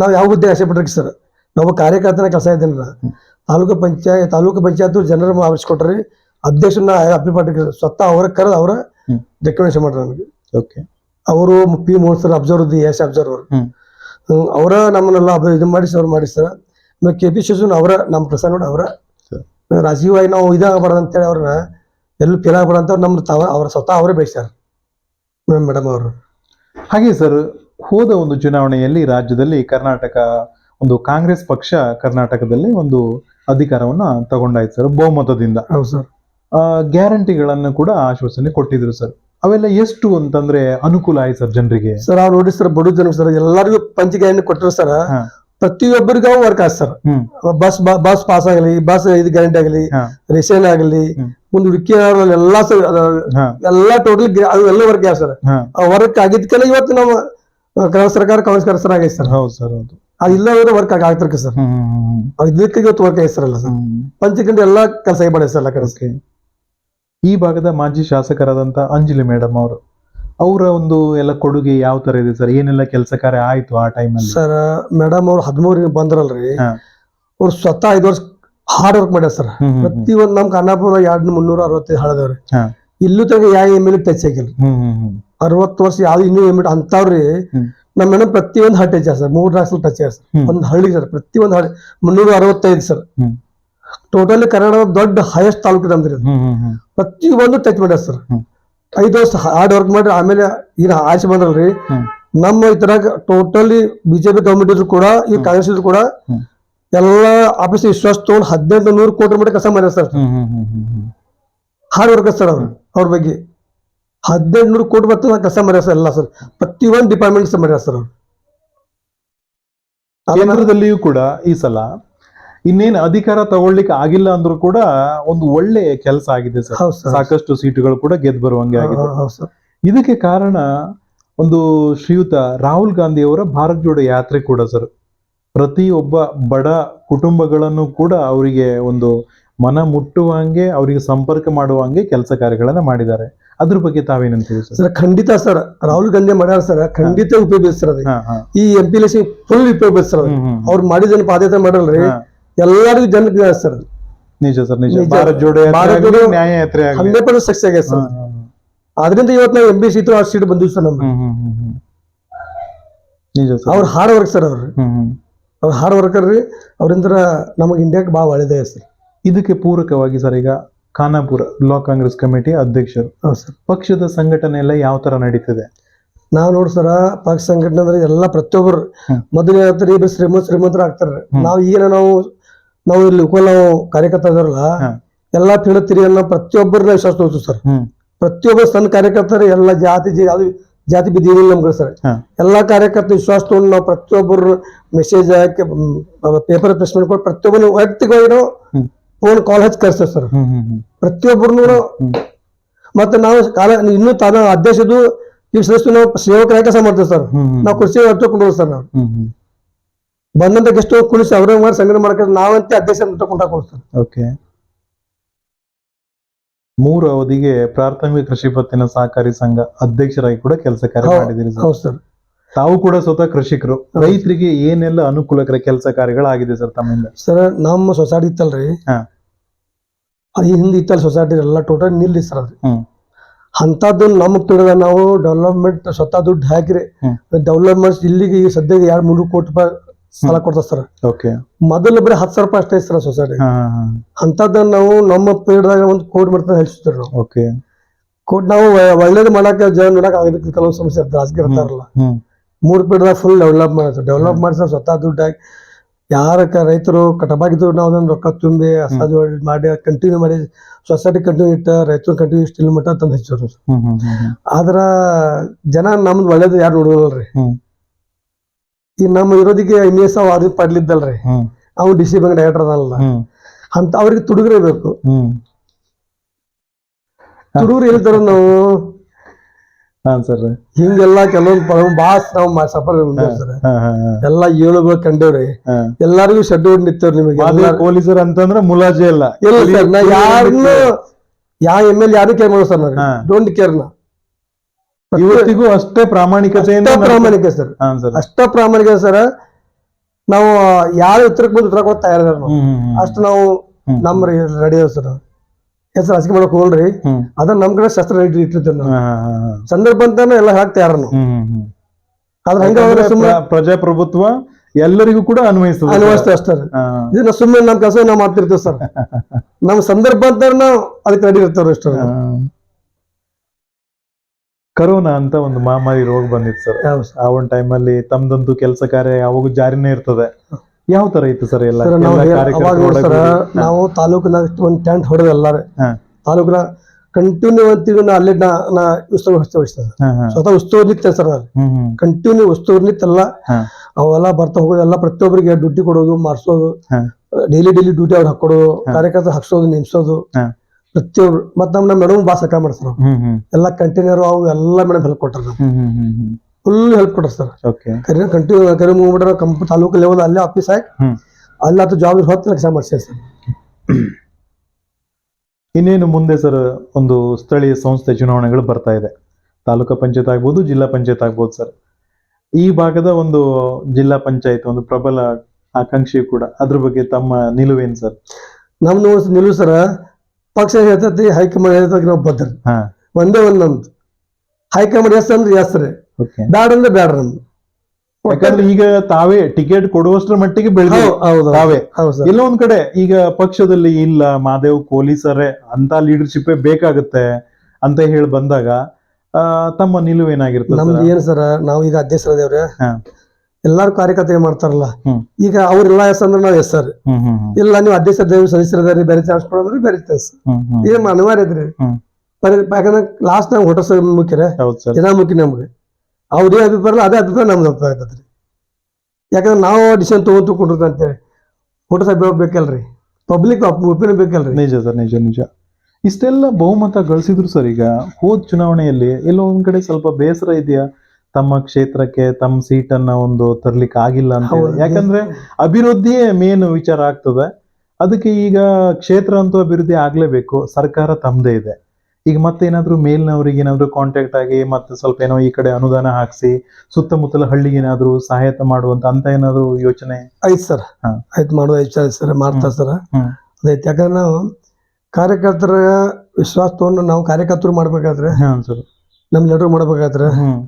ನಾವ್ ಯಾವ ಹುದ್ದೆ ಆಸೆ ಪಟ್ರಿ ಸರ್? ನಾವು ಕಾರ್ಯಕರ್ತನ ಕೆಲಸ ಇದ್ದೇನೆ ನಾ ತಾಲೂಕು ಪಂಚಾಯತ್ ತಾಲೂಕು ಪಂಚಾಯತ್ ಜನರ ಆವರಿಸ್ಕೊಟ್ರಿ ಅಧ್ಯಕ್ಷನ ಅಪ್ಪಿ ಪಾಟಿಲ್ ಸ್ವತಃ ಅವರ ಕರೆದು ಅವರ ಡೆಕೋರೇಷನ್ ರೆಕಮೆಂಡೇಶನ್ ಮಾಡ್ರಿ ನಮಗೆ. ಓಕೆ ಅವರು P Mohan sir observe the S observer. ಹ್ಮ್. ಅವರ ನಮ್ಮನ್ನೆಲ್ಲ ಇದು ಮಾಡಿಸಿ ಅವ್ರು ಮಾಡಿಸ್ತಾರ. ಆಮೇಲೆ ಕೆ ಪಿ ಶಿಶುನ್ ಅವರ ನಮ್ಮ ಪ್ರಸಾದ್ ನೋಡಿ ಅವರ. ರಾಜೀವ್ ರಾಜಕೀಯವಾಗಿ ನಾವು ಇದಾಗಬಾರ್ದು ಅಂತೇಳಿ ಅವ್ರನ್ನ ಎಲ್ಲಿ ಫೇಲ್ ಆಗಬಾರ್ದು ಅಂತ ನಮ್ಮ ತಾವ ಅವ್ರ ಸ್ವತಃ ಅವರೇ ಬಯಸ್ಯಾರ. ಮೇಡಮ್ ಅವರು. ಹಾಗೆ ಸರ್ ಹೋದ ಒಂದು ಚುನಾವಣೆಯಲ್ಲಿ ರಾಜ್ಯದಲ್ಲಿ ಕರ್ನಾಟಕ ಒಂದು ಕಾಂಗ್ರೆಸ್ ಪಕ್ಷ ಕರ್ನಾಟಕದಲ್ಲಿ ಒಂದು ಅಧಿಕಾರವನ್ನ ತಗೊಂಡಾಯ್ತು ಸರ್ ಬಹುಮತದಿಂದ. ಹೌದು ಸರ್. ಗ್ಯಾರಂಟಿಗಳನ್ನು ಕೂಡ ಆಶ್ವಾಸನೆ ಕೊಟ್ಟಿದ್ರು ಸರ್. ಅವೆಲ್ಲ ಎಷ್ಟು ಅಂತಂದ್ರೆ ಅನುಕೂಲ ಆಯ್ತು ಸರ್ ಜನರಿಗೆ? ಸರ್ ಅವ್ರು ನೋಡಿ ಸರ್ ಬಡ ಜನ ಸರ್ ಎಲ್ಲರಿಗೂ ಪಂಚಗ್ಯಾರಂಟಿ ಕೊಟ್ಟರು ಸರ್. ಪ್ರತಿಯೊಬ್ಬರಿಗೂ ವರ್ಕ್ ಆಗ್ತಾರ ಸರ್ ಬಸ್ ಬಸ್ ಪಾಸ್ ಆಗಲಿ ಬಸ್ ಇದು ಗ್ಯಾರಂಟಿ ಆಗಲಿ ಹಾ. ರೇಷನ್ ಆಗಲಿ. ಮುಂದೆ ಹುಡುಕಿ ಎಲ್ಲಾ ಸರ್ ಎಲ್ಲಾ ಟೋಟಲ್ ಅದು ಎಲ್ಲ ವರ್ಕ್ ಆಗ್ತಾರ ಸರ್ ಆ ವರ್ಕ್ ಆಗಿದ್ಕೆಲ್ಲ ಇವತ್ತು ನಮ್ಮ ಕರ್ನಾಟಕ ಸರ್ಕಾರ ಕಾಂಗ್ರೆಸ್ ಸರ್ಕಾರ ಆಗೈತೆ ಸರ್ ಹೌದು ಸರ್ ಹೌದು. ಅಂದ್ರೆ ವರ್ಕ್ ಆಗ್ತಿರ್ಕ ಸರ್. ಇದಕ್ಕೆ ಇವತ್ತು ವರ್ಕ್ ಆಗೈತೆ ಸರ್ ಸರ್. ಹ್ಮ್. ಎಲ್ಲಾ ಕೆಲಸ ಮಾಡಿ ಸರ್ ಎಲ್ಲ ಕಡೆ. ಈ ಭಾಗದ ಮಾಜಿ ಶಾಸಕರಾದಂತ ಅಂಜಲಿ ಮೇಡಮ್ ಅವರು ಅವರ ಒಂದು ಎಲ್ಲ ಕೊಡುಗೆ ಯಾವ ತರ ಇದೆ ಸರ್? ಏನೆಲ್ಲ ಕೆಲಸ ಕಾರ್ಯ ಆಯ್ತು ಆ ಟೈಮಲ್ಲಿ ಸರ್ ಮೇಡಮ್ ಅವ್ರು ಹದಿಮೂರು ಬಂದ್ರಲ್ರಿ. ಅವ್ರು ಸ್ವತಃ ಐದು ವರ್ಷ ಹಾರ್ಡ್ ವರ್ಕ್ ಮಾಡ್ಯಾರ ಸರ್. ಪ್ರತಿ ಒಂದ್ ನಮ್ ಖಾನಾಪುರ ಎರಡ್ ಮುನ್ನೂರ ಅರವತ್ತೈದು ಹಳದವ್ರಿ. ಇಲ್ಲೂ ತನಕ ಯಾವ ಎಂ ಎಲ್ ಟಚ್ ಆಗಿಲ್ಲ. ಅರವತ್ತು ವರ್ಷ ಯಾವ ಇನ್ನೂ ಎಂ ಎಲ್ ಅಂತವ್ರಿ. ನಮ್ಮ ಮೇಡಮ್ ಪ್ರತಿ ಒಂದು ಹಳ್ಳಿ ಟಚ್ ಸರ್. ಮೂರ್ ಲಕ್ಷ ಟಚ್ ಆಯ್ತು ಸರ್. ಒಂದ್ ಹಳ್ಳಿ ಸರ್. ಪ್ರತಿ ಒಂದು ಹಳ್ಳಿ ಮುನ್ನೂರ ಅರವತ್ತೈದು ಸರ್. ಟೋಟಲಿ ಕನ್ನಡದ ದೊಡ್ಡ ಹೈಯೆಸ್ಟ್ ತಾಲೂಕು ನಮ್ದ್ರಿ ಪ್ರತಿ ಒಂದು ಟಚ್ ಮಾಡ್ಯಾರ ಸರ್. ಐದು ವರ್ಷ ಹಾರ್ಡ್ ವರ್ಕ್ ಮಾಡಿ ಆಮೇಲೆ ಈಗ ಆಚೆ ಬಂದ್ರಲ್ರಿ ನಮ್ಮ ಈ ತರ ಟೋಟಲಿ ಬಿಜೆಪಿ ಗವರ್ಮೆಂಟ್ ಇದ್ರು ಕೂಡ ಈ ಕಾಂಗ್ರೆಸ್ ಇದ್ರು ಕೂಡ ಎಲ್ಲಾ ಆಫೀಸ್ ವಿಶ್ವಾಸ ತಗೊಂಡು ಹದಿನೆಂಟು ನೂರು ಕೋಟಿ ಮಟ್ಟ ಕಸ ಮಾಡ್ಯಾರ ಸರ್. ಹಾರ್ಡ್ ವರ್ಕ್ ಸರ್ ಅವ್ರು ಅವ್ರ ಬಗ್ಗೆ. ಹದಿನೆಂಟು ನೂರು ಕೋಟಿ ಮತ್ತು ಕಸ ಮಾಡ್ಯಾರ ಸರ್ ಎಲ್ಲ ಸರ್. ಪ್ರತಿ ಒಂದು ಡಿಪಾರ್ಟ್ಮೆಂಟ್ ಮಾಡ್ಯಾರ ಸರ್ ಅವ್ರು. ಕೇಂದ್ರದಲ್ಲಿಯೂ ಕೂಡ ಈ ಸಲ ಇನ್ನೇನು ಅಧಿಕಾರ ತಗೊಳ್ಲಿಕ್ಕೆ ಆಗಿಲ್ಲ ಅಂದ್ರೂ ಕೂಡ ಒಂದು ಒಳ್ಳೆ ಕೆಲಸ ಆಗಿದೆ ಸರ್. ಹೌದು ಸರ್ ಸಾಕಷ್ಟು ಸೀಟುಗಳು ಕೂಡ ಗೆದ್ದು ಬರುವಂಗೆ ಆಗಿದೆ. ಹೌದು ಸರ್. ಇದಕ್ಕೆ ಕಾರಣ ಒಂದು ಶ್ರೀಯುತ ರಾಹುಲ್ ಗಾಂಧಿ ಅವರ ಭಾರತ್ ಜೋಡೋ ಯಾತ್ರೆ ಕೂಡ ಸರ್. ಪ್ರತಿಯೊಬ್ಬ ಬಡ ಕುಟುಂಬಗಳನ್ನು ಕೂಡ ಅವರಿಗೆ ಒಂದು ಮನ ಮುಟ್ಟುವಂಗೆ ಅವರಿಗೆ ಸಂಪರ್ಕ ಮಾಡುವಂಗೆ ಕೆಲಸ ಕಾರ್ಯಗಳನ್ನ ಮಾಡಿದ್ದಾರೆ. ಅದ್ರ ಬಗ್ಗೆ ತಾವೇನಂತೀವಿ ಸರ್? ಸರ್ ಖಂಡಿತ ಸರ್. ರಾಹುಲ್ ಗಾಂಧಿ ಮಾಡ್ಯಾರ ಸರ್. ಖಂಡಿತ ಉಪಯೋಗಿಸ್ತಾರ ಹಾ ಹಾ. ಈ ಎಂ ಪಿ ಫುಲ್ ಉಪಯೋಗಿಸ್ತಾರ ಹ್ಮ್ ಹ್ಮ್ ಅವ್ರು ಮಾಡಿದ್ರೆ ಪಾದಯಾತ್ರೆ ಮಾಡಲ್ರಿ. ಎಲ್ಲರಿಗೂ ಜನಕ್ಕೆ ಸರ್ ನಿಜ ಸರ್ ನಿಜ. ನಿಜ. ಭಾರತ್ ಜೋಡೋ ಯಾತ್ರೆ ಭಾರತ್ ಆಗ್ಲಿ, ಜೋಡೋ ನ್ಯಾಯ ಯಾತ್ರೆ ಆಗಲಿ. ಹಂಡ್ರೆಡ್ ಪರ್ಸೆಂಟ್ ಸಕ್ಸಸ್ ಆಗ್ಯದ ಸರ್. ಅದರಿಂದ ಇವತ್ತು ನಾವು ಎಂ ಬಿ ಸೀಟು ಆ ಸೀಟ್ ಬಂದಿವಿ ಸರ್ ನಮ್ಗೆ ನಿಜ ಸರ್. ಅವ್ರ ಹಾರ್ಡ್ ವರ್ಕ್ ಸರ್ ಅವ್ರು. ಹ್ಮ್ ಹ್ಮ್. ಅವ್ರ ಹಾರ್ಡ್ ವರ್ಕರ್ ರೀ. ಅವ್ರಿಂದ ನಮಗೆ ಇಂಡಿಯಾಕ್ಕೆ ಭಾಳ ಒಳ್ಳೇದೇ ಸರ್. ಇದಕ್ಕೆ ಪೂರಕವಾಗಿ ಸರ್ ಈಗ ಖಾನಾಪುರ ಬ್ಲಾಕ್ ಕಾಂಗ್ರೆಸ್ ಕಮಿಟಿ ಅಧ್ಯಕ್ಷರು. ಹೌದು ಸರ್. ಪಕ್ಷದ ಸಂಘಟನೆ ಎಲ್ಲ ಯಾವ ತರ ನಡೀತಿದೆ? ನಾವು ನೋಡಿ ಸರ ಪಕ್ಷ ಸಂಘಟನೆ ಅಂದ್ರೆ ಎಲ್ಲ ಪ್ರತಿಯೊಬ್ಬರು ಹ್ಮ್. ಮೊದಲು ಹೇಳ್ತಾರೆ ಶ್ರೀಮಂತ ಶ್ರೀಮಂತರ ಆಗ್ತಾರೆ. ನಾವು ಈಗ ನಾವು ನಾವು ಇಲ್ಲಿ ನಾವು ಕಾರ್ಯಕರ್ತ ಇದಾರಲ್ಲ ಹಾ. ಎಲ್ಲಾ ಪೀಡತಿರಿ ಅನ್ನೋ ಪ್ರತಿಯೊಬ್ಬರನ್ನ ವಿಶ್ವಾಸ ತೋರ್ತು ಸರ್. ಪ್ರತಿಯೊಬ್ಬ ಸಣ್ಣ ಕಾರ್ಯಕರ್ತರು ಎಲ್ಲ ಜಾತಿ ಜಿ- ಜಾತಿ ಬಿದ್ದಿ ನಮ್ಗೆ ಸರ್. ಎಲ್ಲ ಕಾರ್ಯಕರ್ತ ವಿಶ್ವಾಸ ತಗೊಂಡು ನಾವು ಪ್ರತಿಯೊಬ್ಬರು ಮೆಸೇಜ್ ಹಾಕಿ ಪೇಪರ್ ಪ್ರೆಸ್ ಮಾಡ್ಕೊಂಡು ಪ್ರತಿಯೊಬ್ಬರು ವೈಯಕ್ತಿಕವಾಗಿ ನಾವು ಹ್ಮ್. ಫೋನ್ ಕಾಲ್ ಹಚ್ಚಿ ಕರೆಸ್ತೇವೆ ಸರ್. ಹ್ಮ್ ಹ್ಮ್ ಹ್ಮ್. ಪ್ರತಿಯೊಬ್ಬರು ಮತ್ತೆ ನಾವು ಕಾಲ ಇನ್ನೂ ತಾನ ಅಧ್ಯಕ್ಷದು ಈ ಸದಸ್ಯ ನಾವು ಸೇವಕರಾಗಿ ಕೆಲಸ ಮಾಡ್ತೇವೆ ಸರ್. ನಾವ್ ಕುರ್ಚಿ ಹಚ್ಕೊಂಡು ಸರ್ ನಾವು. ಬಂದಂತ ಗೆಸ್ಟ್ ಕುಳಿಸಿ ಅವ್ರ ಮಾಡಿ ಸಂಗ್ರಹ ಮಾಡ್ಕೊಂಡು ನಾವಂತೆ ಅಧ್ಯಕ್ಷ ಕೊಡ್ತಾರೆ. ಓಕೆ. ಮೂರು ಅವಧಿಗೆ ಪ್ರಾಥಮಿಕ ಕೃಷಿ ಪತ್ತಿನ ಸಹಕಾರಿ ಸಂಘ ಅಧ್ಯಕ್ಷರಾಗಿ ಕೂಡ ಕೆಲಸ ಕಾರ್ಯ. ಮಾಡಿದಿರಿ ಸರ್. ಹೌದು ಸರ್. ತಾವು ಕೂಡ ಸ್ವತಃ ಕೃಷಿಕರು. ರೈತರಿಗೆ ಏನೆಲ್ಲ ಅನುಕೂಲಕರ ಕೆಲಸ ಕಾರ್ಯಗಳಾಗಿದೆ ಸರ್ ತಮ್ಮಿಂದ? ಸರ್ ನಮ್ಮ ಸೊಸೈಟಿ ಇತ್ತಲ್ರಿ. ಅದು ಹಿಂದೆ ಇತ್ತಲ್ಲ ಸೊಸೈಟಿ ಎಲ್ಲ ಟೋಟಲ್ ನಿಲ್ಲಿ ಸರ್ ಅದು. ಅಂತದ್ದು ತಿಳಿದ ಪಿಡದ ನಾವು ಡೆವಲಪ್ಮೆಂಟ್ ಸ್ವತಃ ದುಡ್ಡು ಹಾಕಿರಿ. ಡೆವಲಪ್ಮೆಂಟ್ ಇಲ್ಲಿಗೆ ಈಗ ಸದ್ಯಕ್ಕೆ ಎರಡು ಮೂರು ಕೋಟಿ ರೂಪಾಯಿ ಸಾಲ ಕೊಡ್ತಾರೆ ಸರ್. ಓಕೆ. ಮೊದಲು ಬರೀ ಹತ್ತು ಸಾವಿರ ರೂಪಾಯಿ ಅಷ್ಟೇ ಸರ್ ಸೊಸೈಟಿ ಅಂತದನ್ನ ನಾವು ನಮ್ಮ ಪೀಡದಾಗ ಒಂದು ಕೋಟ್ ಮಾಡ್ತಾ ಹೆಚ್ಚಿಸ್ತೀವಿ ನಾವು. ಓಕೆ. ಕೋಡ್ ನಾವು ಒಳ್ಳೇದು ಮಾಡಕ್ಕೆ ಜನ ನೋಡಕ್ ಆಗಬೇಕು ಕೆಲವೊಂದು ಸಮಸ್ಯೆ ಇರ್ತದೆ ರಾಜಕೀಯ ಇರ್ತಾರಲ್ಲ ಮೂರು ಪೀಡದಾಗ ಫುಲ್ ಡೆವಲಪ್ ಮಾಡ್ತಾರೆ ಡೆವಲಪ್ ಮಾಡಿಸ ಸ್ವತಃ ದುಡ್ಡಾಗಿ. ಯಾರ ರೈತರು ಕಟಬಾಗಿದ್ರು ನಾವು ಅದನ್ನ ರೊಕ್ಕ ತುಂಬಿ ಅಸಾದು ಮಾಡಿ ಕಂಟಿನ್ಯೂ ಮಾಡಿ ಸೊಸೈಟಿ ಕಂಟಿನ್ಯೂ ಇಟ್ಟ ರೈತರು ಕಂಟಿನ್ಯೂ ಸ್ಟಿಲ್ ಮಟ್ಟ ತಂದು ಹೆಚ್ಚು ಆದ್ರ ಜನ ನಮ್ದು ಒಳ್ಳೇದು ಯಾರು ನೋಡೋದಲ್ರಿ ಈ ನಮ್ಮ ವಿರೋಧಿಗೆ ಅವ್ ಅವ್ರಿಗೆ ಪಡ್ಲಿದ್ದಲ್ರಿ. ಅವ್ ಡಿ ಸಿ ಬಂಗ್ ಡೈರೆಕ್ಟರ್ ಅದಲ್ಲ. ಅಂತ ಅವ್ರಿಗೆ ತುಡುಗ್ರೆ ಬೇಕು ಹ್ಮ್ ಹೇಳ್ತಾರ ನಾವು. ಹಿಂಗೆಲ್ಲಾ ಕೆಲವೊಂದು ಬಾಸ್ ನಾವು ಸಫರ್ ಸರ್ ಎಲ್ಲಾ ಏಳುಗಳು ಕಂಡೇವ್ರಿ. ಎಲ್ಲಾರಿಗೂ ಶೆಡ್ ಹೊಡ್ ನಿಂತವ್ರಿ ನಿಮಗೆ. ಪೊಲೀಸರು ಅಂತಂದ್ರೆ ಮುಲಾಜೆ ಇಲ್ಲ. ಇಲ್ಲ ಸರ್ ನಾ ಯಾರನ್ನು ಯಾವ ಎಂ ಎಲ್ ಯಾರು ಕೇರ್ ಮಾಡೋ ಸರ್ ನಾನು ಡೋಂಟ್ ಕೇರ್ ನಾ. ಇವತ್ತಿಗೂ ಅಷ್ಟೇ ಪ್ರಾಮಾಣಿಕತೆಯಿಂದ ಅಷ್ಟ ಪ್ರಾಮಾಣಿಕ ಸರ್. ಅಷ್ಟ ಪ್ರಾಮಾಣಿಕ ಸರ್. ನಾವು ಯಾರು ಉತ್ತರಕ್ಕೆ ಬಂದು ಉತ್ತರ ಕೊಡ್ತಾ ನಾವು. ಹ್ಮ್ ಹ್ಮ್ ಅಷ್ಟು ನಾವು. ನಮ್ಮ ರೆಡಿ ಸರ್. ಹೆಸರು ಹಸಿಕೆ ಮಾಡಕ್ ಹೋಗ್ರಿ ಅದನ್ನ ನಮ್ ಕಡೆ ಶಸ್ತ್ರ ರೆಡಿ ಇಟ್ಟಿರ್ತೇವೆ ನಾವು. ಸಂದರ್ಭ ಅಂತಾನೆ ಎಲ್ಲ ಹಾಕ್ತಾ ಯಾರ ನಾವು ಹಂಗ ಸುಮ್ಮನೆ ಪ್ರಜಾಪ್ರಭುತ್ವ ಎಲ್ಲರಿಗೂ ಕೂಡ ಅನ್ವಯಿಸ್ತದೆ ಅನ್ವಯಿಸ್ತದೆ ಅಷ್ಟೇ ಇದನ್ನ ಸುಮ್ಮನೆ ನಮ್ ಕೆಲಸ ನಾವು ಮಾಡ್ತಿರ್ತೇವೆ ಸರ್. ನಮ್ ಸಂದರ್ಭ ಅಂತ ನಾವು ಅದಕ್ಕೆ ರೆಡಿ ಇರ್ತಾರ ಅಷ್ಟೇ. ಕರೋನಾ ಅಂತ ಒಂದು ಮಹಾಮಾರಿ ರೋಗ ಬಂದಿತ್ತು ಸರ್. ಸರ್? ಆ ಒಂದು ಟೈಮಲ್ಲಿ ತಮ್ದೊಂದು ಕೆಲಸ ಕಾರ್ಯ ಯಾವಾಗ ಜಾರಿನೇ ಇರ್ತದೆ. ಯಾವ ತರ ಇತ್ತು ಸರ್ ಎಲ್ಲ? ಸರ್ ನಾವು ಸರ್ ತಾಲೂಕಿನಾಗ ಒಂದು ಟೆಂಟ್ ಹೊಡೆದ ಎಲ್ಲಾರು. ತಾಲೂಕಿನ ಕಂಟಿನ್ಯೂ ಅಂತೀವಿ ನಾ ಅಲ್ಲೇ ನಾ ನಾ ಹೊಡಿಸ್ತೇವೆ. ಸ್ವತಃ ಉಸ್ತುವಾರಿ ಸರ್ ನಾನು. ಹ್ಮ್ ಹ್ಮ್. ಕಂಟಿನ್ಯೂ. ಅವೆಲ್ಲ ಬರ್ತಾ ಹೋಗೋದು ಎಲ್ಲ ಪ್ರತಿಯೊಬ್ಬರಿಗೆ ಡ್ಯೂಟಿ ಕೊಡೋದು ಮಾಡಿಸೋದು ಡೈಲಿ ಡೈಲಿ ಡ್ಯೂಟಿ ಅವ್ರು ಹಾಕೊಡೋದು ಕಾರ್ಯಕರ್ತರು ಹಾಕ್ಸೋದು ನಿಮ್ಸೋದು ಪ್ರತಿಯೊಬ್ರು ಮತ್ತ ನಮ್ಮ ಮೇಡಮ್ ಬಾ ಸಕ ಮಾಡ್ತಾರ ಎಲ್ಲ ಕಂಟೈನರ್ ಅವು ಎಲ್ಲ ಮೇಡಮ್ ಹೆಲ್ಪ್ ಕೊಟ್ಟಾರ ಫುಲ್ ಹೆಲ್ಪ್ ಕೊಟ್ಟಾರ ಸರ್ ಓಕೆ ಕರಿ ಕಂಟಿನ್ಯೂ ಕರಿ ಮೂವ್ಮೆಂಟ್ ಕಂಪ್ ತಾಲೂಕು ಲೆವೆಲ್ ಅಲ್ಲೇ ಆಫೀಸ್ ಆಗಿ ಅಲ್ಲಿ ಅದು ಜಾಬ್ ಹೊತ್ತು ಲಕ್ಷ ಮಾಡ್ಸಿ ಸರ್ ಇನ್ನೇನು ಮುಂದೆ ಸರ್ ಒಂದು ಸ್ಥಳೀಯ ಸಂಸ್ಥೆ ಚುನಾವಣೆಗಳು ಬರ್ತಾ ಇದೆ. ತಾಲೂಕಾ ಪಂಚಾಯತ್ ಆಗ್ಬೋದು ಜಿಲ್ಲಾ ಪಂಚಾಯತ್ ಆಗ್ಬೋದು ಸರ್ ಈ ಭಾಗದ ಒಂದು ಜಿಲ್ಲಾ ಪಂಚಾಯತ್ ಒಂದು ಪ್ರಬಲ ಆಕಾಂಕ್ಷಿ ಕೂಡ. ಅದ್ರ ಬಗ್ಗೆ ತಮ್ಮ ನಿಲುವೇನು ಸರ್ ನಮ್ದು ನಿಲುವು ಸರ ಪಕ್ಷ ಹೇಳ್ತೈತಿ ಹೈಕಮಾಂಡ್ ಹೇಳ್ತೈತಿ ನಾವು ಬದ್ಧ ಹಾ. ಒಂದೇ ಒಂದ್ ನಮ್ದು. ಹೈಕಮಾಂಡ್ ಎಸ್ ಅಂದ್ರೆ ಎಸ್ ರೀ. ಓಕೆ. ಬ್ಯಾಡ ಅಂದ್ರೆ ಬ್ಯಾಡ ನಮ್ದು. ಯಾಕಂದ್ರೆ ಈಗ ತಾವೇ ಟಿಕೆಟ್ ಕೊಡುವಷ್ಟರ ಮಟ್ಟಿಗೆ ಬೆಳೆದ ತಾವೇ. ಸರ್. ಎಲ್ಲ ಒಂದ್ ಕಡೆ ಈಗ ಪಕ್ಷದಲ್ಲಿ ಇಲ್ಲ ಮಾದೇವ್ ಪೊಲೀಸರೇ ಅಂತ ಲೀಡರ್ಶಿಪ್ ಬೇಕಾಗುತ್ತೆ ಅಂತ ಹೇಳಿ ಬಂದಾಗ ತಮ್ಮ ನಿಲುವೇನಾಗಿರ್ತದೆ ನಮ್ದು ಸರ್? ಏನ್ ಸರ ನಾವು ಈಗ ಅಧ್ಯಕ್ಷರದೇವ್ರಿ. ಹಾ. ಎಲ್ಲಾರು ಕಾರ್ಯಕರ್ತರು ಮಾಡ್ತಾರಲ್ಲ. ಈಗ ಅವ್ರೆಲ್ಲ ಎಸ್ ಅಂದ್ರೆ ನಾವು ಎಸ್ ಸರ್. ಇಲ್ಲ ನೀವು ಅಧ್ಯಕ್ಷರದೇವ್ ಸದಸ್ಯರದೇವ್ರಿ ಬೇರೆ ಚಾರ್ಜ್ ಕೊಡೋದ್ರಿ ಬೇರೆ ಹ್ಮ್ ಏನ್ ಅನಿವಾರ್ಯ ಐತ್ರಿ. ಯಾಕಂದ್ರೆ ಲಾಸ್ಟ್ ನಾವು ಹೊಟ ಮುಖ್ಯರೇ ಹೌದು ಸರ್. ಜನ ಮುಖ್ಯ ನಮ್ಗೆ. ಅವ್ರೇ ಅಭಿಪ್ರಾಯ ಅದೇ ಅಭಿಪ್ರಾಯ ನಮ್ದು ಅಭಿಪ್ರಾಯ ಆಗ್ತದ್ರಿ ಯಾಕಂದ್ರೆ ನಾವು ಡಿಸಿಷನ್ ತಗೊಂತು ಕೊಟ್ಟಿರ್ತ ಅಂತೇಳಿ ಊಟ ಸಭೆ ಬೇಕಲ್ರಿ. Public opinion ಬೇಕಲ್ರಿ. ನಿಜ ಸರ್ ನಿಜ ನಿಜ. ಇಷ್ಟೆಲ್ಲ ಬಹುಮತ ಗಳಿಸಿದ್ರು ಸರ್ ಈಗ. ಹೋದ್ ಚುನಾವಣೆಯಲ್ಲಿ ಎಲ್ಲೋ ಒಂದ್ ಕಡೆ ಸ್ವಲ್ಪ ಬೇಸರ ಇದೆಯಾ? ತಮ್ಮ ಕ್ಷೇತ್ರಕ್ಕೆ ತಮ್ಮ ಸೀಟನ್ನ ಒಂದು ತರ್ಲಿಕ್ಕೆ ಆಗಿಲ್ಲ ಅಂತ ಹೇಳಿ. ಯಾಕಂದ್ರೆ ಅಭಿವೃದ್ಧಿಯೇ ಮೇನ್ ವಿಚಾರ ಆಗ್ತದೆ. ಅದಕ್ಕೆ ಈಗ ಕ್ಷೇತ್ರ ಅಂತೂ ಅಭಿವೃದ್ಧಿ ಆಗ್ಲೇಬೇಕು. ಸರ್ಕಾರ ತಮ್ಮದೇ ಇದೆ. ಈಗ ಮತ್ತೇನಾದ್ರೂ ಮೇಲ್ನವ್ರಿಗೆ ಏನಾದ್ರು ಕಾಂಟ್ಯಾಕ್ಟ್ ಆಗಿ ಮತ್ತೆ ಸ್ವಲ್ಪ ಏನೋ ಈ ಕಡೆ ಅನುದಾನ ಹಾಕ್ಸಿ ಸುತ್ತಮುತ್ತಲ ಹಳ್ಳಿಗೆ ಏನಾದ್ರು ಸಹಾಯತ ಮಾಡುವಂತ ಅಂತ ಏನಾದ್ರು ಯೋಚನೆ? ಐತ್ ಸರ್. ಹಾ. ಆಯ್ತು ಮಾಡೋದು ವಿಚಾರ ಸರ್ ಮಾಡ್ತಾರ ಸರ್. ಹ್ಮ್. ಅದೈತಿ. ಯಾಕಂದ್ರೆ ನಾವು ಕಾರ್ಯಕರ್ತರ ವಿಶ್ವಾಸ ತಗೊಂಡು ನಾವು ಕಾರ್ಯಕರ್ತರು ಮಾಡ್ಬೇಕಾದ್ರೆ ಹಾ ಸರ್. ನಮ್ ಲೀಡರ್ ಮಾಡ್ಬೇಕಾದ್ರೆ ಹ್ಮ್.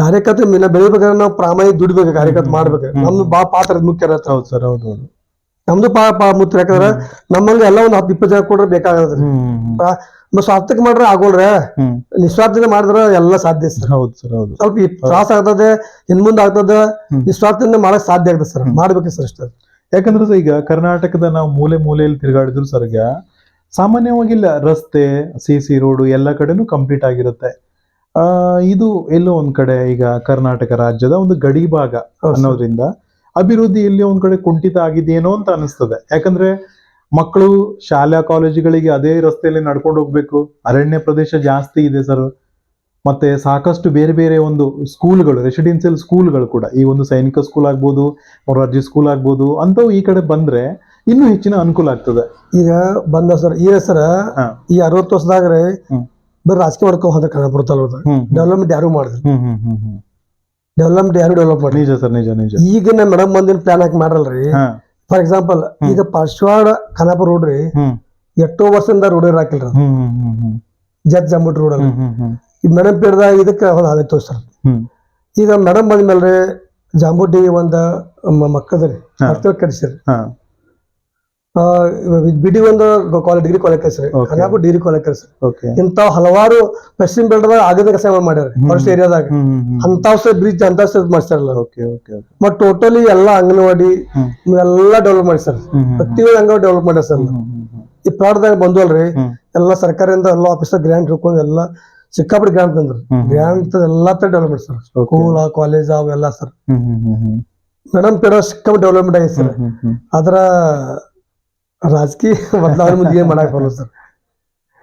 ಕಾರ್ಯಕರ್ತ ಮಿನ ಬೆಳಿಬೇಕಾದ್ರೆ ನಾವು ಪ್ರಾಮಾಣಿಕ ದುಡಿಬೇಕು ಕಾರ್ಯಕರ್ತ ಮಾಡ್ಬೇಕು. ನಮ್ದು ಬಾ ಪಾತ್ರ ಮುಖ್ಯ ಇರತ್ತೆ. ಹೌದು ಸರ್ ಹೌದು ಹೌದು. ನಮ್ದು ಪಾ ಪಾ ಮುತ್ರ ಯಾಕಂದ್ರೆ ನಮ್ಮಂಗ ಎಲ್ಲ ಒಂದು ಹತ್ತು ಇಪ್ಪತ್ತು ಜನ ಕೊಡ್ರೆ ಬೇಕಾಗದ್ರಿ ಮತ್ತೆ ಸ್ವಾರ್ಥಕ್ಕೆ ಮಾಡ್ರೆ ಆಗೋಲ್ರೆ? ನಿಸ್ವಾರ್ಥದಿಂದ ಮಾಡಿದ್ರೆ ಎಲ್ಲ ಸಾಧ್ಯ ಸರ್. ಹೌದು ಸರ್ ಹೌದು. ಸ್ವಲ್ಪ ತ್ರಾಸ ಆಗ್ತದೆ ಇನ್ ಮುಂದೆ ಆಗ್ತದೆ. ನಿಸ್ವಾರ್ಥದಿಂದ ಮಾಡಕ್ ಸಾಧ್ಯ ಆಗ್ತದೆ ಸರ್. ಮಾಡ್ಬೇಕು ಸರ್ ಅಷ್ಟೇ. ಯಾಕಂದ್ರೆ ಈಗ ಕರ್ನಾಟಕದ ನಾವು ಮೂಲೆ ಮೂಲೆಯಲ್ಲಿ ತಿರುಗಾಡಿದ್ರು ಸರ್ಗ ಸಾಮಾನ್ಯವಾಗಿಲ್ಲ ರಸ್ತೆ ಸಿ ಸಿ ರೋಡು ಎಲ್ಲ ಕಡೆನೂ ಕಂಪ್ಲೀಟ್ ಆಗಿರುತ್ತೆ. ಇದು ಎಲ್ಲೋ ಒಂದ್ ಕಡೆ ಈಗ ಕರ್ನಾಟಕ ರಾಜ್ಯದ ಒಂದು ಗಡಿ ಭಾಗ. ಅನ್ನೋದ್ರಿಂದ ಅಭಿವೃದ್ಧಿ ಎಲ್ಲಿ ಒಂದ್ ಕಡೆ ಕುಂಠಿತ ಆಗಿದೆಯೇನೋ ಅಂತ ಅನಿಸ್ತದೆ. ಯಾಕಂದ್ರೆ ಮಕ್ಕಳು ಶಾಲಾ ಕಾಲೇಜುಗಳಿಗೆ ಅದೇ ರಸ್ತೆಯಲ್ಲಿ ನಡ್ಕೊಂಡು ಹೋಗ್ಬೇಕು. ಅರಣ್ಯ ಪ್ರದೇಶ ಜಾಸ್ತಿ ಇದೆ ಸರ್ ಮತ್ತೆ ಸಾಕಷ್ಟು ಬೇರೆ ಬೇರೆ ಒಂದು ಸ್ಕೂಲ್ಗಳು ರೆಸಿಡೆನ್ಸಿಯಲ್ ಸ್ಕೂಲ್ಗಳು ಕೂಡ. ಈ ಒಂದು ಸೈನಿಕ ಸ್ಕೂಲ್ ಆಗ್ಬೋದು ಮೊರಾರ್ಜಿ ಸ್ಕೂಲ್ ಆಗ್ಬೋದು ಅಂತವು ಈ ಕಡೆ ಬಂದ್ರೆ ಇನ್ನೂ ಹೆಚ್ಚಿನ ಅನುಕೂಲ ಆಗ್ತದೆ. ಈಗ ಬಂದ ಸರ್ ಈಗ ಸರ್ ಈ ಅರವತ್ತು ವರ್ಷದಾಗ ಹ್ಮ್. ಬರೀ ರಾಜಕೀಯ ಮಾಡ್ಕೊ ಹೋದ್ರೆ ಕನ್ನಡ ಹ್ಮ್ ಡೆವಲಪ್ಮೆಂಟ್ ಯಾರು ಮಾಡಿದ್ರು ಡೆವಲಪ್ಮೆಂಟ್ ಯಾರು ಡೆವಲಪ್ ಮಾಡಿ ನಿಜ ಸರ್ ನಿಜ ನಿಜ. ಈಗಿನ ಮೇಡಮ್ ಬಂದಿನ ಪ್ಲಾನ್ ಹಾಕಿ ಮಾಡಲ್ರಿ ಫಾರ್ ಎಕ್ಸಾಂಪಲ್ ಈಗ ಪಾಶ್ವಾಡ ಖಾನಾಪುರ ರೋಡ್ ರೀ ಎಷ್ಟೋ ವರ್ಷದಿಂದ ರೋಡ್ ಹಾಕಿಲ್ರಿ. ಜತ್ ಜಂಬುಟ್ ರೋಡ್ ಅಲ್ಲಿ. ಈ ಮೇಡಮ್ ಪೀಡ್ದ ಇದಕ್ಕೆ ಅದೇ ತೋರಿಸ್ತಾರ. ಈಗ ಮೇಡಮ್ ಬಂದ್ಮೇಲೆ ಜಾಂಬುಟಿ ಒಂದು ಮಕ್ಕದ್ರಿ ಹಾ. ಬಿಡಿ ಒಂದು college degree college Okay. Khanapur degree college ಕಳ್ಸಿರಿ okay ಇಂಥವ್ ಹಲವಾರು ಪಶ್ಚಿಮ ಬೆಲ್ಟದಾಗ ಆಗದ ಕೆಲಸ ಮಾಡ್ಯಾರ? ಫಸ್ಟ್ ಫಾರೆಸ್ಟ್ ಏರಿಯಾದಾಗ ಅಂತ ಬ್ರಿಜ್ ಅಂತಾವ್ ಬ್ರಿಡ್ಜ್ ಅಂತ ಮಾಡ್ತಾರಲ್ಲ ಓಕೆ ಓಕೆ ಓಕೆ ಮತ್ ಟೋಟಲಿ ಎಲ್ಲಾ ಅಂಗನವಾಡಿ ಎಲ್ಲಾ ಡೆವಲಪ್ ಮಾಡಿಸ್ತಾರ ಪ್ರತಿ ಒಂದು ಅಂಗನವಾಡಿ ಡೆವಲಪ್ ಮಾಡ್ಯಾರ ಸರ್. ಈ ಪ್ರಾಡದಾಗ ಬಂದ್ವಲ್ರಿ. ಎಲ್ಲಾ ಸರ್ಕಾರದಿಂದ ಎಲ್ಲ ಆಫೀಸರ್ ಗ್ರಾಂಟ್ ಹಿಡ್ಕೊಂಡು ಎಲ್ಲ ಸಿಕ್ಕಾಪಟ್ಟೆ ಗ್ರಾಂಟ್ ತಂದ್ರು. ಹ್ಮ್. ಎಲ್ಲಾ ತರ development sir Okay. School college ಅವೆಲ್ಲ ಸರ್. ಮೇಡಮ್ ಪೇಡ ಸಿಕ್ಕಾಪಟ್ಟೆ ಡೆವಲಪ್ಮೆಂಟ್ ಆಗಿದೆ ಸರ್. ಅದ್ರ ರಾಜಕೀಯ ಬದಲಾವಣೆ ಮುಂದೆ ಏನು ಮಾಡಕ್ಕೆ ಬರಲ್ಲ sir.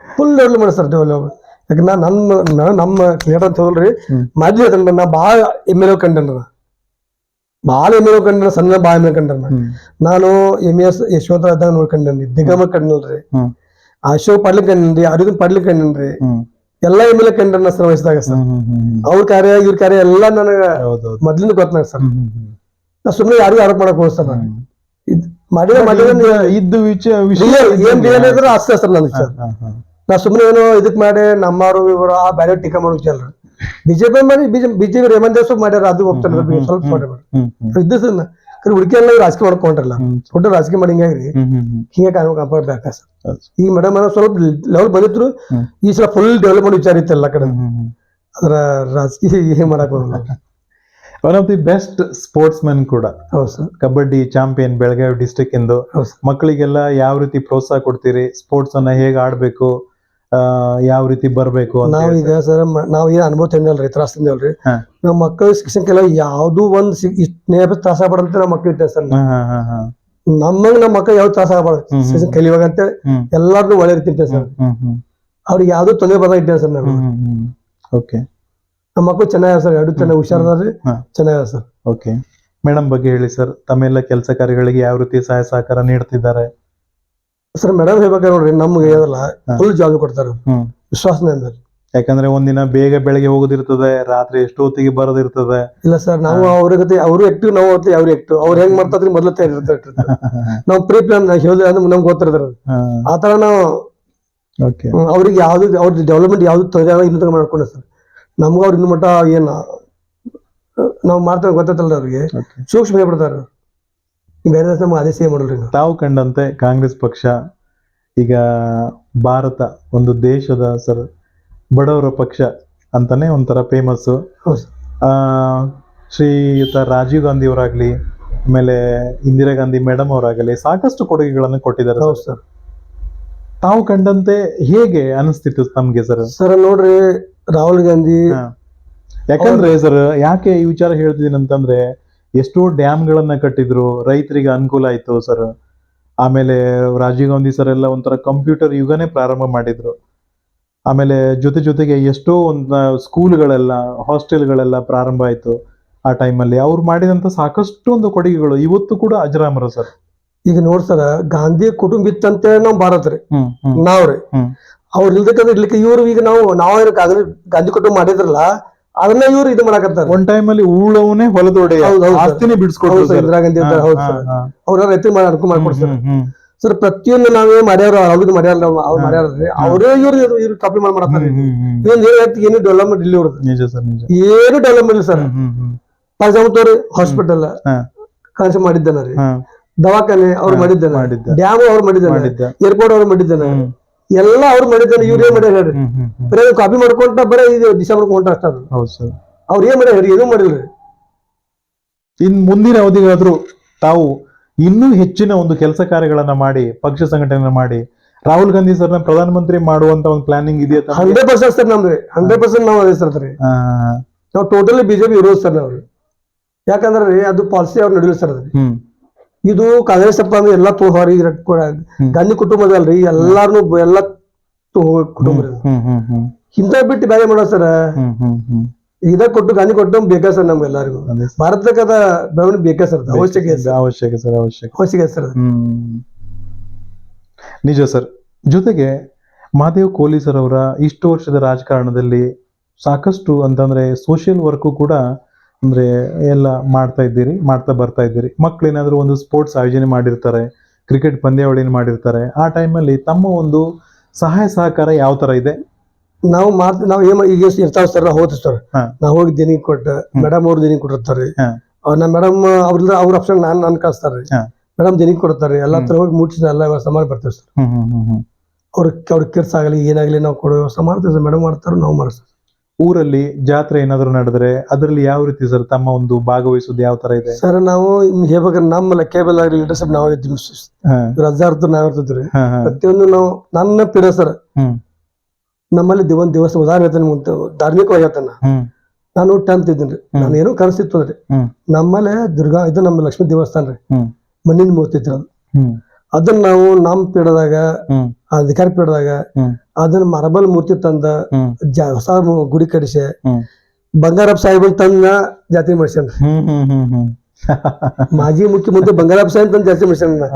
Full development sir develop ಯಾಕಂದ್ರೆ ನಮ್ಮ ನಾ- ನಮ್ಮ ಕ್ಲಿಯರ್ ಅಂತ ಹೋಲ್ರಿ ಹ್ಮ್. ಅದನ್ನ ನಾ ಭಾಳ ಎಂ ಎಲ್ ಎ ಕಂಡೇನ ಭಾಳ ಎಂ ಎಲ್ ಕಂಡ ಸಣ್ಣ ಭಾಳ ಎಂ ಎಲ್ ಕಂಡ ನಾನು ಎಂ ಎಸ್ ಯಶವಂತ ಇದ್ದಾಗ ನೋಡ್ಕೊಂಡೇನಿ ದಿಗಮ ಕಂಡಿಲ್ರಿ ಅಶೋಕ್ ಪಡ್ಲಿಕ್ಕೆ ಕಂಡೇನ್ರಿ ಅರವಿಂದ್ ಪಡ್ಲಿಕ್ಕೆ ಕಂಡೇನ್ರಿ. ಎಲ್ಲ ಎಂ ಎಲ್ ಎ ಕಂಡೇನ ಸರ್ ವಯಸ್ಸಾಗ ಸರ್. ಅವ್ರ ಕಾರ್ಯ ಇವ್ರ ಕಾರ್ಯ ಎಲ್ಲ ನನಗ ಮೊದ್ಲಿಂದ ಗೊತ್ತಾಗ ಸರ್. ನಾ ಸುಮ್ಮನೆ ಯಾರಿಗೂ ಆರೋಪ ಮಾಡಕ್ ಹೋಗ್ತಾರ ಹ್ಮ್. ಮಾಡಿದ ಮಾಡಿದ ಇದ್ದ- ವಿಚ- ವಿಷಯ ಏನ್ ಇದ್ದಂಗೆ. ಏನ್ ಇದ್ರೆ ಅಷ್ಟೇ ಸರ್ ನನಗೆ ಹಾ, ಸರ್. ಹಾ, ಹಾ. ನಾ ಸುಮ್ಮನೆ ಏನೋ ಇದಕ್ ಮಾಡಿ ನಮ್ಮವರು ಇವರು ಆ ಬೇರೆ ಟೀಕಾ ಮಾಡೋ ಚಲ್ರ. ಬಿಜೆಪಿ ಮಾಡಿ ಬಿಜೆಪಿ ರೇಮಂತ್ ದೇವ್ ಮಾಡ್ಯಾರ ಅದು ಹೋಗ್ತಾರೆ ಸ್ವಲ್ಪ ಮಾಡಿ ಹ್ಮ್ ಹ್ಮ್. ಇದ್ದು ಸರ್ ಹುಡುಕಿ ಎಲ್ಲ ರಾಜಕೀಯ ಮಾಡ್ಕೊಂಡ್ರಲ್ಲ. ದೊಡ್ಡ ರಾಜಕೀಯ ಮಾಡಿ ಹಿಂಗಾಗಿ ಹ್ಮ್ ಹ್ಮ್ ಹ್ಮ್. ಹಿಂಗೆ ಕಾಪಾಡ್ ಸರ್. ಈ ಈಗ ಮೇಡಮ್ ಸ್ವಲ್ಪ ಲೆವೆಲ್ ಬಂದಿದ್ರು ಈ ಸಲ ಫುಲ್ ಡೆವಲಪ್ಮೆಂಟ್ ವಿಚಾರ ಇತ್ತು ಎಲ್ಲ ಕಡೆ. ಅದ್ರ ರಾಜಕೀಯ ಏನ್ ಮಾಡಕ್ ಹೋಗಲ್ಲ. One of the best sportsman ಕೂಡ. ಹೌದು sir. Kabaddi champion Belagavi district ಇಂದು. ಹೌದು ಸರ್. ಮಕ್ಕಳಿಗೆಲ್ಲ ಯಾವ ರೀತಿ ಪ್ರೋತ್ಸಾಹ ಕೊಡ್ತೀರಿ? ಸ್ಪೋರ್ಟ್ಸ್ ಅನ್ನ ಹೇಗೆ ಆಡ್ಬೇಕು? ಯಾವ ರೀತಿ ಬರಬೇಕು ನಾವ್ ಈಗ ಸರ್ ನಾವ್ ಏನ್ ಅನುಭವ ತಂದಲ್ರಿ ತ್ರಾಸ ತಿಂದಲ್ರಿ. ನಮ್ಮ ಮಕ್ಕಳ ಶಿಕ್ಷಣಕ್ಕೆಲ್ಲ ಯಾವ್ದು ಒಂದ್ ನೇಪ ತ್ರಾಸ ಪಡಂತ ನಮ್ಮ ಮಕ್ಳು ಇಟ್ಟೆ ಸರ್. ನಮ್ಮಂಗ್ ನಮ್ಮ ಮಕ್ಕಳು ಯಾವ್ದು ತ್ರಾಸ ಆಗ್ಬಾರ್ದು. ಸೀಸನ್ ಕಲಿಯುವಾಗ ಅಂತ ಎಲ್ಲಾರ್ದು ಒಳ್ಳೆ ಇರ್ತಿದ್ದೆ ಸರ್. ಅವ್ರಿಗೆ ಯಾವ್ದು ತೊಂದರೆ ಬರಲ್ಲ ಇಟ್ಟೆ ಸರ್ ನಾವು. ಓಕೆ ನಮ್ಮ ಮಕ್ಕಳು ಚೆನ್ನಾಗಿ ಸರ್ ಎರಡು ಚೆನ್ನಾಗಿ ಹುಷಾರದಾರ್ರಿ ಹಾ. ಚೆನ್ನಾಗಿ ಸರ್. ಓಕೆ. ಮೇಡಮ್ ಬಗ್ಗೆ ಹೇಳಿ ಸರ್ ತಮ್ಮೆಲ್ಲ ಕೆಲಸ ಕಾರ್ಯಗಳಿಗೆ ಯಾವ ರೀತಿ ಸಹಾಯ ಸಹಕಾರ ನೀಡ್ತಿದ್ದಾರೆ? ಸರ್ ಮೇಡಮ್ ಹೇಳ್ಬೇಕು ನೋಡ್ರಿ ನಮ್ಗೆ ಏನಲ್ಲ ಹಾ. ಫುಲ್ ಜಾಬ್ ಕೊಡ್ತಾರೆ. ಹ್ಮ್. ಮೇಲೆ ಯಾಕಂದ್ರೆ ಒಂದಿನ ಬೇಗ ಬೆಳಗ್ಗೆ ಹೋಗೋದಿರ್ತದೆ ರಾತ್ರಿ ಎಷ್ಟೊತ್ತಿಗೆ ಬರೋದಿರ್ತದೆ. ಇಲ್ಲ ಸರ್ ನಾವು ಅವ್ರ ಜೊತೆ ಅವರು ಆಕ್ಟಿವ್ ನಾವು ಹೋಗ್ತಿ ಅವ್ರು ಆಕ್ಟಿವ್ ಅವ್ರು ಹೆಂಗ್ ಮಾಡ್ತಾರ್ರಿ ಮೊದ್ಲ ತಯಾರಿರ್ತಾರೆ ನಾವು ಪ್ರೀ ಪ್ಲಾನ್ ಹೇಳಿದ್ರೆ ಅಂದ್ರೆ ನಮ್ಗೆ ಗೊತ್ತಿರ್ತಾರೆ ಆ ತರ ನಾವು ಓಕೆ. ಹ್ಮ್, ಅವ್ರಿಗೆ ಯಾವ್ದು ಅವ್ರ ಡೆವಲಪ್ಮೆಂಟ್ ಯಾವ್ದು ತೊಂದರೆ ಆಗಲ್ಲ ಇನ್ನೂ ತನಕ ಮಾಡ್ಕೊಂಡೆ ಸರ್. ನಮ್ಗೆ ಅವ್ರು ಇನ್ನು ಮಟ್ಟ ಏನ ನಾವು ಮಾಡ್ತೇವೆ ಗೊತ್ತಲ್ಲ ಅವ್ರಿಗೆ. ಸೂಕ್ಷ್ಮ ಹೇಳ್ಬಿಡ್ತಾರೆ. ಬೇರೆ ದೇಶ ನಮ್ಗೆ ಅದೇ ಸೇಮ್ ಮಾಡಲ್ರಿ ತಾವು ಕಂಡಂತೆ ಕಾಂಗ್ರೆಸ್ ಪಕ್ಷ ಈಗ ಭಾರತ ಒಂದು ದೇಶದ ಸರ್ ಬಡವರ ಪಕ್ಷ ಅಂತಾನೆ ಒಂಥರ ಫೇಮಸ್ಸು ಶ್ರೀಯುತ ರಾಜೀವ್ ಗಾಂಧಿ ಅವರಾಗ್ಲಿ ಆಮೇಲೆ ಇಂದಿರಾ ಗಾಂಧಿ ಮೇಡಮ್ ಅವರಾಗಲಿ ಸಾಕಷ್ಟು ಕೊಡುಗೆಗಳನ್ನು ಕೊಟ್ಟಿದ್ದಾರೆ ಹೌದು ಸರ್. ಸರ್. ತಾವು ಕಂಡಂತೆ ಹೇಗೆ ಅನಿಸ್ತಿತ್ತು ನಮ್ಗೆ ಸರ್? ಸರ್ ನೋಡ್ರಿ ರಾಹುಲ್ ಗಾಂಧಿ. ಯಾಕಂದ್ರೆ ಸರ್ ಯಾಕೆ ಈ ವಿಚಾರ ಹೇಳ್ತಿದ್ದೀನಿ ಅಂತಂದ್ರೆ ಎಷ್ಟೋ ಡ್ಯಾಮ್ಗಳನ್ನ ಕಟ್ಟಿದ್ರು ರೈತರಿಗೆ ಅನುಕೂಲ ಆಯ್ತು ಸರ್. ಆಮೇಲೆ ರಾಜೀವ್ ಗಾಂಧಿ ಸರ್ ಎಲ್ಲ ಒಂಥರ ಕಂಪ್ಯೂಟರ್ ಯುಗನೇ ಪ್ರಾರಂಭ ಮಾಡಿದ್ರು. ಆಮೇಲೆ ಜೊತೆ ಜೊತೆಗೆ ಎಷ್ಟೋ ಒಂದು ಸ್ಕೂಲ್ಗಳೆಲ್ಲ ಹಾಸ್ಟೆಲ್ಗಳೆಲ್ಲ ಪ್ರಾರಂಭ ಆಯ್ತು ಆ ಟೈಮಲ್ಲಿ. ಅವ್ರು ಮಾಡಿದಂತ ಸಾಕಷ್ಟು ಒಂದು ಕೊಡುಗೆಗಳು ಇವತ್ತು ಕೂಡ ಅಜರಾಮರ ಸರ್. ಈಗ ನೋಡ್ ಸರ್ ಗಾಂಧಿ ಕುಟುಂಬ ಇತ್ತಂತೆ ನಾವು ಭಾರತ ರೀ. ನಾವ್ರಿ. ಅವ್ರು ಇಲ್ದಕ್ಕಂದ್ರೆ ಇರ್ಲಿಕ್ಕೆ ಇವ್ರು ಈಗ ನಾವು ನಾವು ಗಾಂಧಿ ಗಾಂಧಿ ಕೊಟ್ಟು ಮಾಡಿದ್ರಲ್ಲ ಅದನ್ನ ಇವ್ರು ಇದು ಮಾಡಕತ್ತಾರ. ಒಂದ್ ಟೈಮ್ ಅಲ್ಲಿ ಊಳವನೇ ಹೌದು, ಆಸ್ತಿನೇ ಬಿಡಿಸ್ಕೊಡ್ತಾರೆ ಇಂದಿರಾ ಗಾಂಧಿ ಹೌದು ಸರ್. ಅವ್ರ ರೈತರು ಮಾಡಿ ಅನುಕೂಲ. ಮಾಡ್ಕೊಡ್ತಾರೆ ಸರ್. ಪ್ರತಿಯೊಂದು ನಾವೇ ಮಾಡ್ಯಾರ ಅವ್ರದ್ದು ಮಾಡ್ಯಾರ ಅವ್ರು ಮಾಡ್ಯಾರ ಅವರೇ ಇವ್ರು ಇವ್ರು ಕಾಪಿ ಮಾಡಿ ಮಾಡ್ತಾರೆ. ಇನ್ನೊಂದು ಏನ್ ಹೇಳ್ತಿ ಏನು ಡೆವಲಪ್ಮೆಂಟ್ ಇಲ್ಲಿ ಇವ್ರದ್ದು ಏನು ಡೆವಲಪ್ಮೆಂಟ್ ಇಲ್ಲ ಸರ್. ಫಾರ್ ಎಕ್ಸಾಂಪಲ್ ಹಾಸ್ಪಿಟಲ್ ಹಾ, ಮಾಡಿದ್ದಾನ ರೀ. ದವಾಖಾನೆ ಅವ್ರು ಮಾಡಿದ್ದಾನೆ. ಡ್ಯಾಮ್ ಅವ್ರು ಮಾಡಿದ್ದಾನೆ. ಏರ್ಪೋರ್ಟ್ ಅವ್ರು ಮಾಡಿದ್ದಾನೆ. ಎಲ್ಲ ಅವ್ರು ಮಾಡಿದ್ದಾರೆ ಇವ್ರು ಏನ್ ಮಾಡ್ಯಾರ ಹೇಳ್ರಿ. ಬರೀ ಕಾಪಿ ಮಾಡ್ಕೊಂತ ಬರೀ ಇದು ದಿಶಾ ಮಾಡ್ಕೊಂತ ಅಷ್ಟ ಅದು. ಹೌದು ಸರ್. ಅವ್ರು ಏನ್ ಮಾಡ್ಯಾರ ಹೇಳ್ರಿ? ಏನೂ ಮಾಡಿಲ್ರಿ? ಇನ್ ಮುಂದಿನ ಅವಧಿಗಳಾದ್ರೂ ತಾವು ಇನ್ನೂ ಹೆಚ್ಚಿನ ಒಂದು ಕೆಲಸ ಕಾರ್ಯಗಳನ್ನ ಮಾಡಿ ಪಕ್ಷ ಸಂಘಟನೆ ಮಾಡಿ ರಾಹುಲ್ ಗಾಂಧಿ ಸರ್ನ ಪ್ರಧಾನಮಂತ್ರಿ ಮಾಡುವಂತ ಒಂದು ಪ್ಲಾನಿಂಗ್ ಇದೆಯಾ ಅಂತ ಹಂಡ್ರೆಡ್ ಪರ್ಸೆಂಟ್ ಸರ್ ನಮ್ದು. ಹಂಡ್ರೆಡ್ ಪರ್ಸೆಂಟ್ ನಾವು ಅದೇ ಸರ್ ಅದ್ರಿ. ನಾವು ಟೋಟಲಿ ಬಿಜೆಪಿ ವಿರೋಧ ಸರ್ ನಾವು. ಯಾಕಂದ್ರೆ ಅದು ಪಾಲಿಸಿ ಅವ್ರು ನಡೆಯಲ್ಲ ಸರ್ ಅದು ಹ್ಮ್. ಇದು ಕಾಂಗ್ರೆಸ್ ಅಪ್ಪ ಅಂದ್ರೆ ಎಲ್ಲ ತೋ ಹೊರಗೆ ಗಾಂಧಿ ಕುಟುಂಬದಲ್ರಿ ಎಲ್ಲಾರ್ನು ಬ- ಎಲ್ಲ ತೋ ಕುಟುಂಬ ಹಿಂದ ಬಿಟ್ಟು ಬೇರೆ ಮಾಡೋ ಸರ್? ಇದ ಕೊಟ್ಟು ಗಾಂಧಿ ಕೊಟ್ಟು ಬೇಕಾ ಸರ್ ನಮ್ಗೆಲ್ಲರಿಗೂ. ಭಾರತಕ್ಕದ ಬೆಳವಣಿಗೆ ಬೇಕಾ ಸರ್. ಅವಶ್ಯಕ. ಅವಶ್ಯಕ ಸರ್ ಅವಶ್ಯಕ. ಅವಶ್ಯಕ ಸರ್ ನಿಜ ಸರ್. ಜೊತೆಗೆ ಮಹಾದೇವ್ ಕೋಲಿ ಸರ್ ಅವರ ಇಷ್ಟು ವರ್ಷದ ರಾಜಕಾರಣದಲ್ಲಿ ಸಾಕಷ್ಟು ಅಂತಂದ್ರೆ ಸೋಷಿಯಲ್ ವರ್ಕು ಕೂಡ ಅಂದ್ರೆ ಎಲ್ಲ ಮಾಡ್ತಾ ಇದ್ದೀರಿ ಮಾಡ್ತಾ ಬರ್ತಾ ಇದ್ದೀರಿ. ಮಕ್ಕಳೇನಾದ್ರೂ ಒಂದು ಸ್ಪೋರ್ಟ್ಸ್ ಆಯೋಜನೆ ಮಾಡಿರ್ತಾರೆ ಕ್ರಿಕೆಟ್ ಪಂದ್ಯಾವಳಿನ ಮಾಡಿರ್ತಾರೆ ಆ ಟೈಮಲ್ಲಿ ತಮ್ಮ ಒಂದು ಸಹಾಯ ಸಹಕಾರ ಯಾವ ತರ ಇದೆ? ನಾವು ಮಾತ್ ನಾವು ಏನ್ ಈಗ ಇರ್ತಾವ ಸರ್ ನಾವು ಹೋಗ್ತೀವಿ ಸರ್. ನಾವು ಹೋಗಿ ದಿನಿಗೆ ಕೊಟ್ಟ ಮೇಡಮ್ ಅವ್ರು ದಿನಿಗೆ ಕೊಟ್ಟಿರ್ತಾರೆ. ನಮ್ಮ ಮೇಡಮ್ ಅವ್ರಲ್ಲ ಅವ್ರ ಆಪ್ಷನ್ ನಾನ್ ನನ್ ಕಳಿಸ್ತಾರೆ. ಮೇಡಮ್ ದಿನಿಗೆ ಕೊಡ್ತಾರೆ. ಎಲ್ಲ ಹತ್ರ ಹೋಗಿ ಮುಟ್ಟಿಸಿ ಎಲ್ಲ ವ್ಯವಸ್ಥೆ ಮಾಡಿ ಬರ್ತೇವೆ ಸರ್ ಅವ್ರ ಅವ್ರ ಕಿರ್ಸ್ ಆಗಲಿ ಏನಾಗಲಿ ನಾವು ಕೊಡೋ ವ್ಯವಸ್ಥೆ ಮಾಡ್ತೇವೆ ಸರ್ ಮೇಡಮ್ ಮಾಡ್ತಾರೆ ನಾವು ಮಾಡ್ತೀವಿ ಊರಲ್ಲಿ ಜಾತ್ರೆ ಏನಾದ್ರು ನಡೆದ್ರೆ ಅದರಲ್ಲಿ ಯಾವ ರೀತಿ ಸರ್ ತಮ್ಮ ಒಂದು ಭಾಗವಹಿಸೋದು ಯಾವ ತರ ಇದೆ? ಸರ್ ನಾವು ಇನ್ನು ಹೇಳ್ಬೇಕಾದ್ರೆ ನಮ್ಮ ಕೇಬಲ್ ಆಗಲಿ ಲೀಡರ್ಶಿಪ್ ನಾವು ಇದ್ದೀವಿ ಹಾ, ಇವ್ರ ಅಜ್ಜಾರ್ದು ನಾವ್ ಹಾ, ಹಾ. ಪ್ರತಿಯೊಂದು ನಾವು ನನ್ನ ಪಿಡ ಸರ್ ಹ್ಮ್. ನಮ್ಮಲ್ಲಿ ದಿ- ಒಂದ್ ದಿವಸ ಉದಾಹರಣೆ ಹೇಳ್ತಾನೆ ಮುಂದೆ ಧಾರ್ಮಿಕವಾಗಿ ಹೇಳ್ತಾನೆ ಹ್ಮ್. ನಾನು ಟೆಂತ್ ಇದ್ದೀನಿ ಹ್ಮ್. ನಾನು ಏನೋ ಕನಸಿತ್ತು ಅಂದ್ರೆ ಹ್ಮ್. ನಮ್ಮಲ್ಲೇ ದುರ್ಗಾ ಇದು ನಮ್ಮ ಲಕ್ಷ್ಮೀ ದೇವಸ್ಥಾನ ರೀ. ಹ್ಮ್. ಮಣ್ಣಿನ ಮೂರ್ತಿ ಇತ್ತು ಅದು ಹ್ಮ್. ಅದನ್ನ ನಾವು ನಮ್ಮ ಪೀಡದಾಗ ಹ್ಮ್. ಪೀಡದಾಗ ಹ್ಮ್. ಅದನ್ನ ಮರಬಲ್ ಮೂರ್ತಿ ತಂದ ಜ- ಹೊಸ ಮು- ಗುಡಿ ಕಡಿಸ ಬಂಗಾರಪ್ಪ ಸಾಹೇಬನ್ ತಂದ ಜಾತಿ ಮಾಡ್ಸ್ಯಾನ. ಮಾಜಿ ಮುಖ್ಯಮಂತ್ರಿ ಬಂಗಾರಪ್ಪ ಸಾಹೇಬ್ ತಂದ ಜಾತಿ ಮಾಡ್ಸ್ಯಾನ.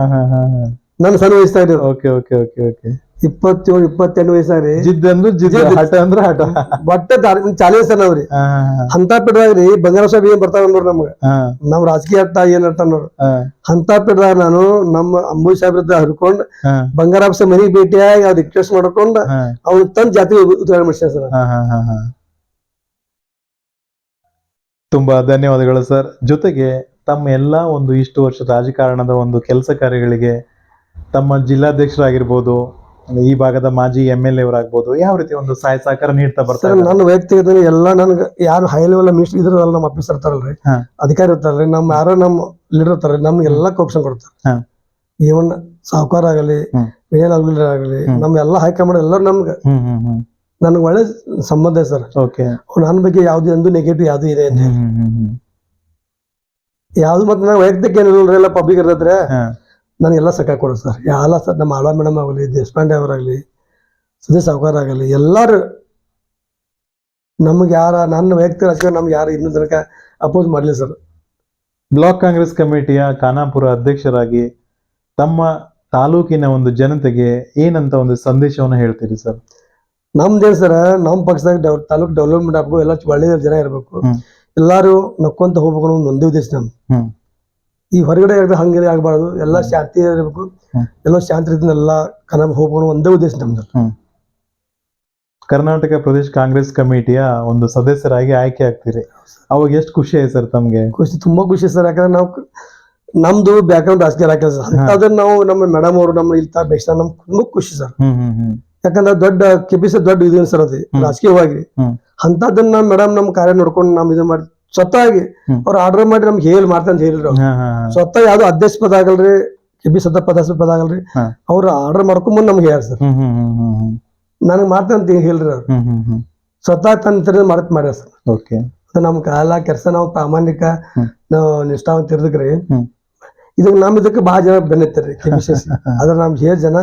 ನನ್ನ ಸಣ್ಣ ವಯಸ್ಸಾಗ ಓಕೆ ಓಕೆ ಓಕೆ ಓಕೆ. ಇಪ್ಪತ್ತೇಳು ಇಪ್ಪತ್ತೆಂಟು ವಯಸ್ಸಾಗ್ರಿ. ಜಿದ್ ಅಂದ್ರೆ ಜಿದ್. ಹಠ ಅಂದ್ರೆ ಹಠ. ಒಟ್ಟ ಚಾಲೆಂಜ್ ಸರ್ ನಾವ್ರಿ ಹಾ, ಅಂತ ಪೀಠದಾಗ ರೀ ಬಂಗಾರಪ್ಪ ಸಾಹೇಬ್ ಏನ್ ಬರ್ತಾರ ನೋಡ್ರಿ ನಮ್ಗ. ನಮ್ ರಾಜಕೀಯ ಅರ್ಥ ಏನ್ ಅರ್ಥ ನೋಡ್ರಿ ಹಂತ ಅಂತ ಪೀಠದಾಗ ನಾನು ನಮ್ಮ ಅಂಬು ಸಾಹೇಬ್ರದ ಹರ್ಕೊಂಡ್ ಬಂಗಾರ ಸಾಹೇಬ್ ಮನೆಗೆ ಭೇಟಿಯಾಗಿ ಅವ್ರ ರಿಕ್ವೆಸ್ಟ್ ಮಾಡ್ಕೊಂಡ್ ಅವ್ರ ಅವ್ನ ತಂದ್ ಜಾತಿ ಉದ್ಘಾಟನೆ ಮಾಡ್ಸ್ಯಾನ ಸರ್. ತುಂಬಾ ಧನ್ಯವಾದಗಳು ಸರ್. ಜೊತೆಗೆ ತಮ್ಮ ಎಲ್ಲಾ ಒಂದು ಇಷ್ಟು ವರ್ಷದ ರಾಜಕಾರಣದ ಒಂದು ಕೆಲಸ ಕಾರ್ಯಗಳಿಗೆ ತಮ್ಮ ಜಿಲ್ಲಾಧ್ಯಕ್ಷರಾಗಿರ್ಬೋದು ಈ ಭಾಗದ ಮಾಜಿ ಎಂ ಎಲ್ ಎವರಾಗ್ಬೋದು ಯಾವ ರೀತಿ ಒಂದು ಸಹಾಯ ಸಹಕಾರ ನೀಡ್ತಾ ಬರ್ತಾರೆ? ನನ್ನ ವೈಯಕ್ತಿಕ ಎಲ್ಲ ನನ್ಗೆ ಯಾರು ಹೈ ಲೆವೆಲ್ ಮಿನಿಸ್ಟರ್ ಇದ್ರಲ್ಲ ನಮ್ಮ ಆಫೀಸರ್ ಇರ್ತಾರಲ್ರಿ ಅಧಿಕಾರಿ ಇರ್ತಾರಲ್ರಿ ನಮ್ಮ ಯಾರೋ ನಮ್ಮ ಲೀಡರ್ ಇರ್ತಾರೆ ನಮ್ಗೆಲ್ಲ ಕೋಪ್ಷನ್ ಕೊಡ್ತಾರೆ. ಈವನ್ ಸಾಹುಕಾರ ಆಗಲಿ ಮೇಲ್ ಆಗಲಿ. ನಮ್ಮ ಎಲ್ಲ ಹೈಕಮಾಂಡ್ ಎಲ್ಲರೂ ನಮ್ಗೆ. ನನಗೆ ಒಳ್ಳೆ ಸಂಬಂಧ ಸರ್. ಓಕೆ ನನ್ನ ಬಗ್ಗೆ ಯಾವ್ದು ಎಂದು ನೆಗೆಟಿವ್ ಯಾವ್ದು ಇದೆ ಅಂತ ಯಾವ್ದು ಮತ್ತೆ ನಾವು ವೈಯಕ್ತಿಕ ಏನಿಲ್ಲ ಪಬ್ಲಿಕ್ ಇರ್ತೈತ್ರಿ. ನನಗೆಲ್ಲ ಕೊಡೋದು ಸರ್. ಎಲ್ಲ ಸರ್ ನಮ್ಮ ಆಳ್ವಾ ಮೇಡಮ್ ಆಗಲಿ ದೇಶಪಾಂಡೆ ಅವರಾಗಲಿ ಸುಧೀರ್ ಸಾವುಕಾರ ಆಗಲಿ ಎಲ್ಲರೂ ನಮ್ಗೆ ಯಾರ ನನ್ನ ವೈಯಕ್ತಿಕ ರಾಜಕೀಯ ನಮ್ಗೆ ಯಾರು ಇನ್ನೂ ತನಕ ಅಪೋಸ್ ಮಾಡಲಿ ಸರ್. ಬ್ಲಾಕ್ ಕಾಂಗ್ರೆಸ್ ಕಮಿಟಿಯ ಖಾನಾಪುರ ಅಧ್ಯಕ್ಷರಾಗಿ ತಮ್ಮ ತಾಲೂಕಿನ ಒಂದು ಜನತೆಗೆ ಏನಂತ ಒಂದು ಸಂದೇಶವನ್ನು ಹೇಳ್ತೀರಿ ಸರ್? ನಮ್ದೇನು ಸರ್ ನಮ್ಮ ಪಕ್ಷದಾಗ ಡೆವ್ ತಾಲೂಕು ಡೆವಲಪ್ಮೆಂಟ್ ಆಗಬೇಕು ಎಲ್ಲ ಒಳ್ಳೆಯ ಜನ ಇರಬೇಕು. ಎಲ್ಲರೂ ನಕ್ಕೊಂತ ಹೋಗ್ಬೇಕು ಅನ್ನೋ ಒಂದು ಉದ್ದೇಶ ನಮ್ದು. ಈ ಹೊರಗಡೆ ಆಗದೆ ಹಂಗೆ ಆಗಬಾರದು. ಎಲ್ಲ ಶಾಂತಿ ಇರಬೇಕು. ಎಲ್ಲ ಶಾಂತಿ ರೀತಿಯಿಂದ ಎಲ್ಲ ಕನ್ನಡ ಹೋಗೋಣ ಒಂದೇ ಉದ್ದೇಶ ನಮ್ದು. ಕರ್ನಾಟಕ ಪ್ರದೇಶ ಕಾಂಗ್ರೆಸ್ ಕಮಿಟಿಯ ಒಂದು ಸದಸ್ಯರಾಗಿ ಆಯ್ಕೆ ಆಗ್ತೀರಿ. ಅವಾಗ ಎಷ್ಟು ಖುಷಿ ಆಯ್ತು ಸರ್ ತಮ್ಗೆ? ಖುಷಿ ತುಂಬಾ ಖುಷಿ ಸರ್. ಯಾಕಂದ್ರೆ ನಾವು ನಮ್ದು ಬ್ಯಾಕ್ಗ್ರೌಂಡ್ ರಾಜಕೀಯ ಹಾಕಿಲ್ಲ ಸರ್. ನಾವು ನಮ್ಮ ಮೇಡಮ್ ಅವರು ನಮ್ಮ ಇಲ್ತಾ ಬೇಸ ನಮ್ಗೆ ತುಂಬಾ ಖುಷಿ ಸರ್. ಯಾಕಂದ್ರೆ ದೊಡ್ಡ ಕೆಪಿಸಿ ದೊಡ್ಡ ಇದೇನು ಸರ್ ಅದು? ರಾಜಕೀಯವಾಗಿ. ಅಂತದನ್ನ ಮೇಡಮ್ ನಮ್ ಕಾರ್ಯ ನೋಡ್ಕೊಂಡು ನಮ್ ಇದು ಮಾಡಿ ಸ್ವತಃಗಿ ಹ್ಮ್. ಅವ್ರು ಆರ್ಡರ್ ಮಾಡಿ ನಮ್ಗೆ ಹೇಳಿ ಮಾಡ್ತಾ ಅಂತ ಹೇಳಿದ್ರು. ಸ್ವತಃ ಯಾವ್ದು ಅಧ್ಯಕ್ಷ ಪದ ಆಗಲ್ರಿ ಕೆಬಿ ಸದ ಪದ ಪದ ಆಗಲ್ರಿ. ಅವ್ರು ಆರ್ಡರ್ ಮಾಡ್ಕೊಂಡ್ ನಮ್ಗೆ ಹೇಳ ಸರ್ ನನಗ್ ಮಾಡ್ತಾ ಅಂತ ಹೇಳ್ರಿ ಅವ್ರು. ಸ್ವತಃ ತನ್ನ ತರ ಮಾಡತ್ ಮಾಡ್ಯಾರ ಸರ್ ಓಕೆ ನಮ್ ಕಾಲ ಕೆಲಸ ನಾವು ಪ್ರಾಮಾಣಿಕ. ನಾವು ನಿಷ್ಠಾವಂತ ಇರ್ದಕ್ರಿ. ಇದಕ್ಕೆ ನಮ್ ಇದಕ್ಕೆ ಬಹಳ ಜನ ಬೆನ್ನತ್ತೀರಿ ಅದ್ರ ನಮ್ ಏಳ್ ಜನ.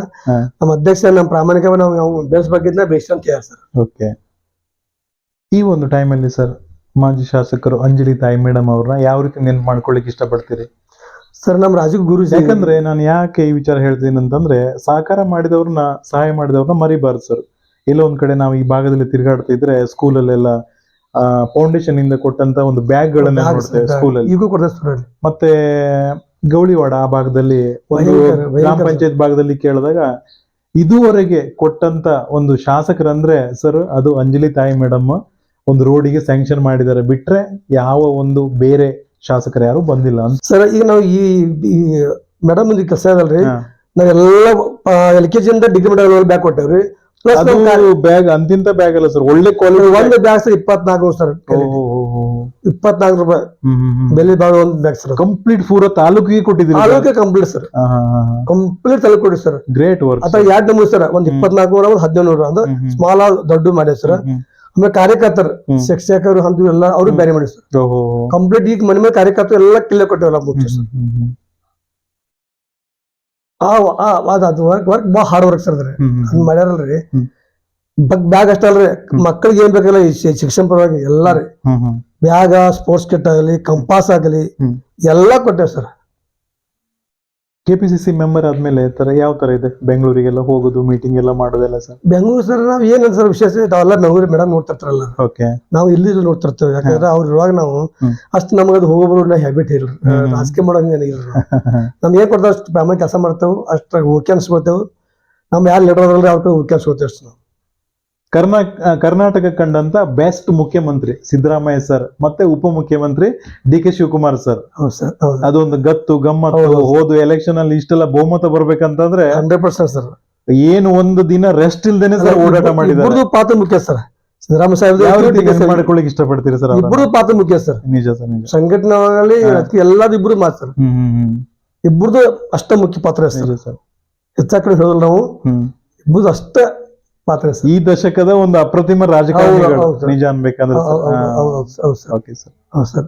ನಮ್ಮ ಅಧ್ಯಕ್ಷ ನಮ್ ಪ್ರಾಮಾಣಿಕವಾಗಿ ನಾವು ಬೆಳೆಸ್ಬೇಕಿದ್ನ ಬೆಳೆಸಿ ಅಂತ ಹೇಳಿ ಸರ್ ಓಕೆ ಈ ಒಂದು ಟೈಮಲ್ಲಿ ಸರ್ ಮಾಜಿ ಶಾಸಕರು ಅಂಜಲಿ ತಾಯಿ ಮೇಡಮ್ ಅವ್ರನ್ನ ಯಾವ ರೀತಿ ನೆನ್ಪು ಮಾಡ್ಕೊಳ್ಳಿಕ್ಕೆ ಇಷ್ಟಪಡ್ತೀರಿ ಸರ್ ನಮ್ ರಾಜು ಗುರು ಯಾಕಂದ್ರೆ ನಾನು ಯಾಕೆ ಈ ವಿಚಾರ ಹೇಳ್ತೀನಿ ಅಂತಂದ್ರೆ ಸಹಕಾರ ಮಾಡಿದವ್ರನ್ನ ಸಹಾಯ ಮಾಡಿದವ್ರನ್ನ ಮರಿಬಾರ್ದು ಸರ್ ಎಲ್ಲೋ ಒಂದ್ ಕಡೆ ನಾವು ಈ ಭಾಗದಲ್ಲಿ ತಿರುಗಾಡ್ತಾ ಇದ್ರೆ ಸ್ಕೂಲಲ್ಲೆಲ್ಲ ಫೌಂಡೇಶನ್ ಇಂದ ಕೊಟ್ಟಂತ ಒಂದು ಬ್ಯಾಗ್ ಗಳನ್ನ ನೋಡ್ತೇವೆ. ಸ್ಕೂಲಲ್ಲಿ ಈಗೂ ಕೊಡ್ತಾರೆ. ಮತ್ತೆ ಗೌಳಿವಾಡ ಆ ಭಾಗದಲ್ಲಿ ಒಂದು ಗ್ರಾಮ ಪಂಚಾಯತ್ ಭಾಗದಲ್ಲಿ ಕೇಳಿದಾಗ ಇದುವರೆಗೆ ಕೊಟ್ಟಂತ ಒಂದು ಶಾಸಕರಂದ್ರೆ ಸರ್ ಅದು ಅಂಜಲಿ ತಾಯಿ ಮೇಡಮ್ ಒಂದು ರೋಡಿಗೆ ಸ್ಯಾಂಕ್ಷನ್ ಮಾಡಿದ್ದಾರೆ ಬಿಟ್ರೆ ಯಾವ ಒಂದು ಬೇರೆ ಶಾಸಕರು ಯಾರು ಬಂದಿಲ್ಲ ಅಂತ. ಸರ್ ಈಗ ನಾವು ಈ ಮೇಡಮ್ ಕೆಲಸ ಅದಲ್ರಿ. ನಾವೆಲ್ಲ ಎಲ್ ಕೆ ಜಿ ಇಂದ ಡಿಗ್ರಿ ಮೆಡಲ್ ಬ್ಯಾಗ್ ಕೊಟ್ಟೇವ್ರಿ. ಪ್ಲಸ್ ಬ್ಯಾಗ್ ಅಂತಿಂತ ಬ್ಯಾಗ್ ಅಲ್ಲ ಸರ್ ಒಳ್ಳೆ ಕ್ವಾಲಿಟಿ ಒಂದು ಬ್ಯಾಗ್ ಸರ್ ಇಪ್ಪತ್ನಾಲ್ಕು ಸರ್ ಇಪ್ಪತ್ನಾಲ್ಕು ರೂಪಾಯಿ. ಬೆಲೆ ಬಾಳ ಒಂದು ಬ್ಯಾಗ್ ಸರ್ ಕಂಪ್ಲೀಟ್ ಪೂರ ತಾಲೂಕಿಗೆ ಕೊಟ್ಟಿದ್ದೀರಿ ತಾಲೂಕಿಗೆ ಕಂಪ್ಲೀಟ್ ಸರ್ ಕಂಪ್ಲೀಟ್ ತಾಲೂಕು ಕೊಡಿ ಸರ್ ಗ್ರೇಟ್ ವರ್ಕ್ ಅಥವಾ ಎರಡು ನಮೂರು ಸರ್ ಒಂದು ಇಪ್ಪತ್ನಾಲ್ಕು ನೂರ ಒಂದ್ ಹದಿನೇಳು ನೂರ ಅಂದ್ರೆ ಸ್ಮಾಲ್ ದೊಡ್ಡ ಮಾಡ್ಯಾರ ಸರ್ ಆಮೇಲೆ ಕಾರ್ಯಕರ್ತರು ಶಿಕ್ಷಕರು ಅಂತ ಎಲ್ಲ ಅವರು ಬೇರೆ ಮಾಡಿ ಸರ್ ಕಂಪ್ಲೀಟ್ ಈಗ ಮನೆ ಮೇಲೆ ಕಾರ್ಯಕರ್ತರು ಎಲ್ಲ ಕಿಲ್ಲೆ ಕೊಟ್ಟೆವಲ್ಲ ಮುಖ್ಯ ಸರ್ ಆ ಅದು ವರ್ಕ್ ವರ್ಕ್ ಬಹಳ ಹಾರ್ಡ್ ವರ್ಕ್ ಸರ್ ಅದ್ರಿ ಹಂಗ್ ಮಾಡ್ಯಾರಲ್ರಿ. ಬ್ಯಾಗ್ ಬ್ಯಾಗ್ ಅಷ್ಟಲ್ರಿ ಮಕ್ಕಳಿಗೆ ಏನ್ ಬೇಕಲ್ಲ ಶಿಕ್ಷಣ ಪರವಾಗಿ ಎಲ್ಲಾರಿ ಬ್ಯಾಗ ಸ್ಪೋರ್ಟ್ಸ್ ಕಿಟ್ ಆಗಲಿ ಕಂಪಾಸ್ ಆಗಲಿ. ಎಲ್ಲಾ ಕೊಟ್ಟೇವ್ ಸರ್ ಕೆಪಿಸಿಸಿ ಮೆಂಬರ್ ಆದ್ಮೇಲೆ ತರ ಯಾವ ತರ ಇದೆ? ಬೆಂಗಳೂರಿಗೆಲ್ಲ ಹೋಗೋದು ಮೀಟಿಂಗ್ ಎಲ್ಲ ಮಾಡೋದೆಲ್ಲ ಸರ್ ಬೆಂಗಳೂರು ಸರ್ ನಾವ್ ಏನ್ ಸರ್ ವಿಶೇಷ ನಾವೆಲ್ಲ ಬೆಂಗಳೂರು ಮೇಡಮ್ ನೋಡ್ತಿರ್ತಾರಲ್ಲ. ಓಕೆ ನಾವು ಇಲ್ಲಿ ಇಲ್ಲಿ ನೋಡ್ತಿರ್ತೇವೆ ಯಾಕಂದ್ರೆ ಅವ್ರು ಇರುವಾಗ ನಾವು. ಅಷ್ಟು ನಮಗೆ ಅದು ಹೋಗೋಬರೋ ಹ್ಯಾಬಿಟ್ ಹ್ಮ್. ರಾಜಕೀಯ ಮಾಡೋ ಹಂಗೆ ಇಲ್ಲ ನಮ್ಗೆ ಏನ್ ಕೊಡ್ತಾವ ಅಷ್ಟು ಪ್ರಾಮಾಣಿಕ ಕೆಲಸ ಮಾಡ್ತೇವೆ ಅಷ್ಟ್ರಾಗ ಓಕೆ ಅನ್ಸ್ಕೊಳ್ತೇವೆ ನಮ್ ಯಾರು ಲೀಡರ್ ಅದಲ್ರಿ ಅವ್ರ ಓಕೆ ಅನ್ಸ್ಕೊಳ್ತೇವೆ ಅಷ್ಟು ನಾವು. ಕರ್ನಾ ಕರ್ನಾಟಕ ಕಂಡಂತ ಬೆಸ್ಟ್ ಮುಖ್ಯಮಂತ್ರಿ ಸಿದ್ದರಾಮಯ್ಯ ಸರ್ ಮತ್ತೆ ಉಪಮುಖ್ಯಮಂತ್ರಿ ಡಿ ಕೆ ಶಿವಕುಮಾರ್ ಸರ್ ಅದೊಂದು ಗತ್ತು ಗಮ್ಮತ್ತು ಹೋದ ಎಲೆಕ್ಷನ್ ಅಲ್ಲಿ ಇಷ್ಟೆಲ್ಲ ಬಹುಮತ ಬರ್ಬೇಕಂತಂದ್ರೆ ಹಂಡ್ರೆಡ್ ಪರ್ಸೆಂಟ್ ಸರ್ ಏನು ಒಂದು ದಿನ ರೆಸ್ಟ್ ಇಲ್ದೇನೆ ಸರ್ ಓಡಾಟ ಮಾಡಿದ್ದಾರೆ. ಇಬ್ಬರದು ಪಾತ್ರ ಮುಖ್ಯ ಸರ್ ಸಿದ್ದರಾಮಯ್ಯ ಯಾವ ರೀತಿ ಸಾಹೇಬ್ ಮಾಡ್ಕೊಳ್ಳಿಕ್ ಇಷ್ಟಪಡ್ತೀರಿ ಸರ್ ಇಬ್ಬರು ಪಾತ್ರ ಮುಖ್ಯ ಸರ್ ನಿಜ ಸರ್ ನಿಜ. ಸಂಘಟನೆ ಆಗಲಿ ಹಾ. ಅದಕ್ಕೆ ಎಲ್ಲಾರು ಇಬ್ರು ಮಾತು ಸರ್ ಇಬ್ಬರದು ಅಷ್ಟ ಮುಖ್ಯ ಪಾತ್ರ ಸರ್ ಹೆಚ್ಚ ಕಡೆ ನಾವು. ಇಬ್ಬರದು ಅಷ್ಟ ಪಾತ್ರ ಈ ದಶಕದ ಒಂದು ಅಪ್ರತಿಮ ರಾಜಕಾರಣಿಗಳು ಹೌದು. ನಿಜ ಅನ್ಬೇಕಂದ್ರೆ ಸರ್.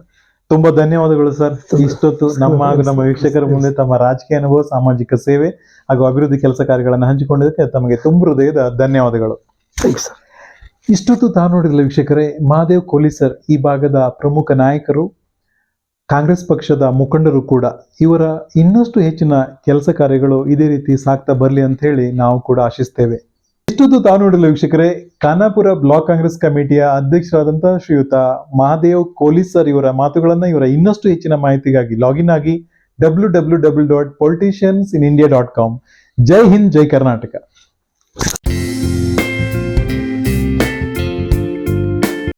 ತುಂಬಾ ಧನ್ಯವಾದಗಳು ಸರ್. ಇಷ್ಟೊತ್ತು ನಮ್ಮ ಹಾಗೂ ನಮ್ಮ ವೀಕ್ಷಕರ ಮುಂದೆ ತಮ್ಮ ರಾಜಕೀಯ ಅನುಭವ ಸಾಮಾಜಿಕ ಸೇವೆ ಹಾಗೂ ಅಭಿವೃದ್ಧಿ ಕೆಲಸ ಕಾರ್ಯಗಳನ್ನು ಹಂಚಿಕೊಂಡಿದ್ದಕ್ಕೆ ತಮಗೆ ತುಂಬ ಹೃದಯದ ಧನ್ಯವಾದಗಳು. ಇಷ್ಟೊತ್ತು ತಾವು ನೋಡಿದ್ರೆ ವೀಕ್ಷಕರೇ ಮಹಾದೇವ್ ಕೊಹ್ಲಿ ಸರ್ ಈ ಭಾಗದ ಪ್ರಮುಖ ನಾಯಕರು ಕಾಂಗ್ರೆಸ್ ಪಕ್ಷದ ಮುಖಂಡರು ಕೂಡ. ಇವರ ಇನ್ನಷ್ಟು ಹೆಚ್ಚಿನ ಕೆಲಸ ಕಾರ್ಯಗಳು ಇದೇ ರೀತಿ ಸಾಕ್ತಾ ಬರಲಿ ಅಂತ ಹೇಳಿ ನಾವು ಕೂಡ ಆಶಿಸ್ತೇವೆ. ಇಷ್ಟೊತ್ತು ತಾವು ನೋಡಲು ವೀಕ್ಷಕರೇ, ಖಾನಾಪುರ ಬ್ಲಾಕ್ ಕಾಂಗ್ರೆಸ್ ಕಮಿಟಿಯ ಅಧ್ಯಕ್ಷರಾದಂತಹ ಶ್ರೀಯುತ ಮಹಾದೇವ್ ಕೋಲಿಸರ್ ಸರ್ ಇವರ ಮಾತುಗಳನ್ನ ಇವರ ಇನ್ನಷ್ಟು ಹೆಚ್ಚಿನ ಮಾಹಿತಿಗಾಗಿ ಲಾಗಿನ್ ಆಗಿ W W W dot politicians in India dot com. Jai Hind, Jai Karnataka.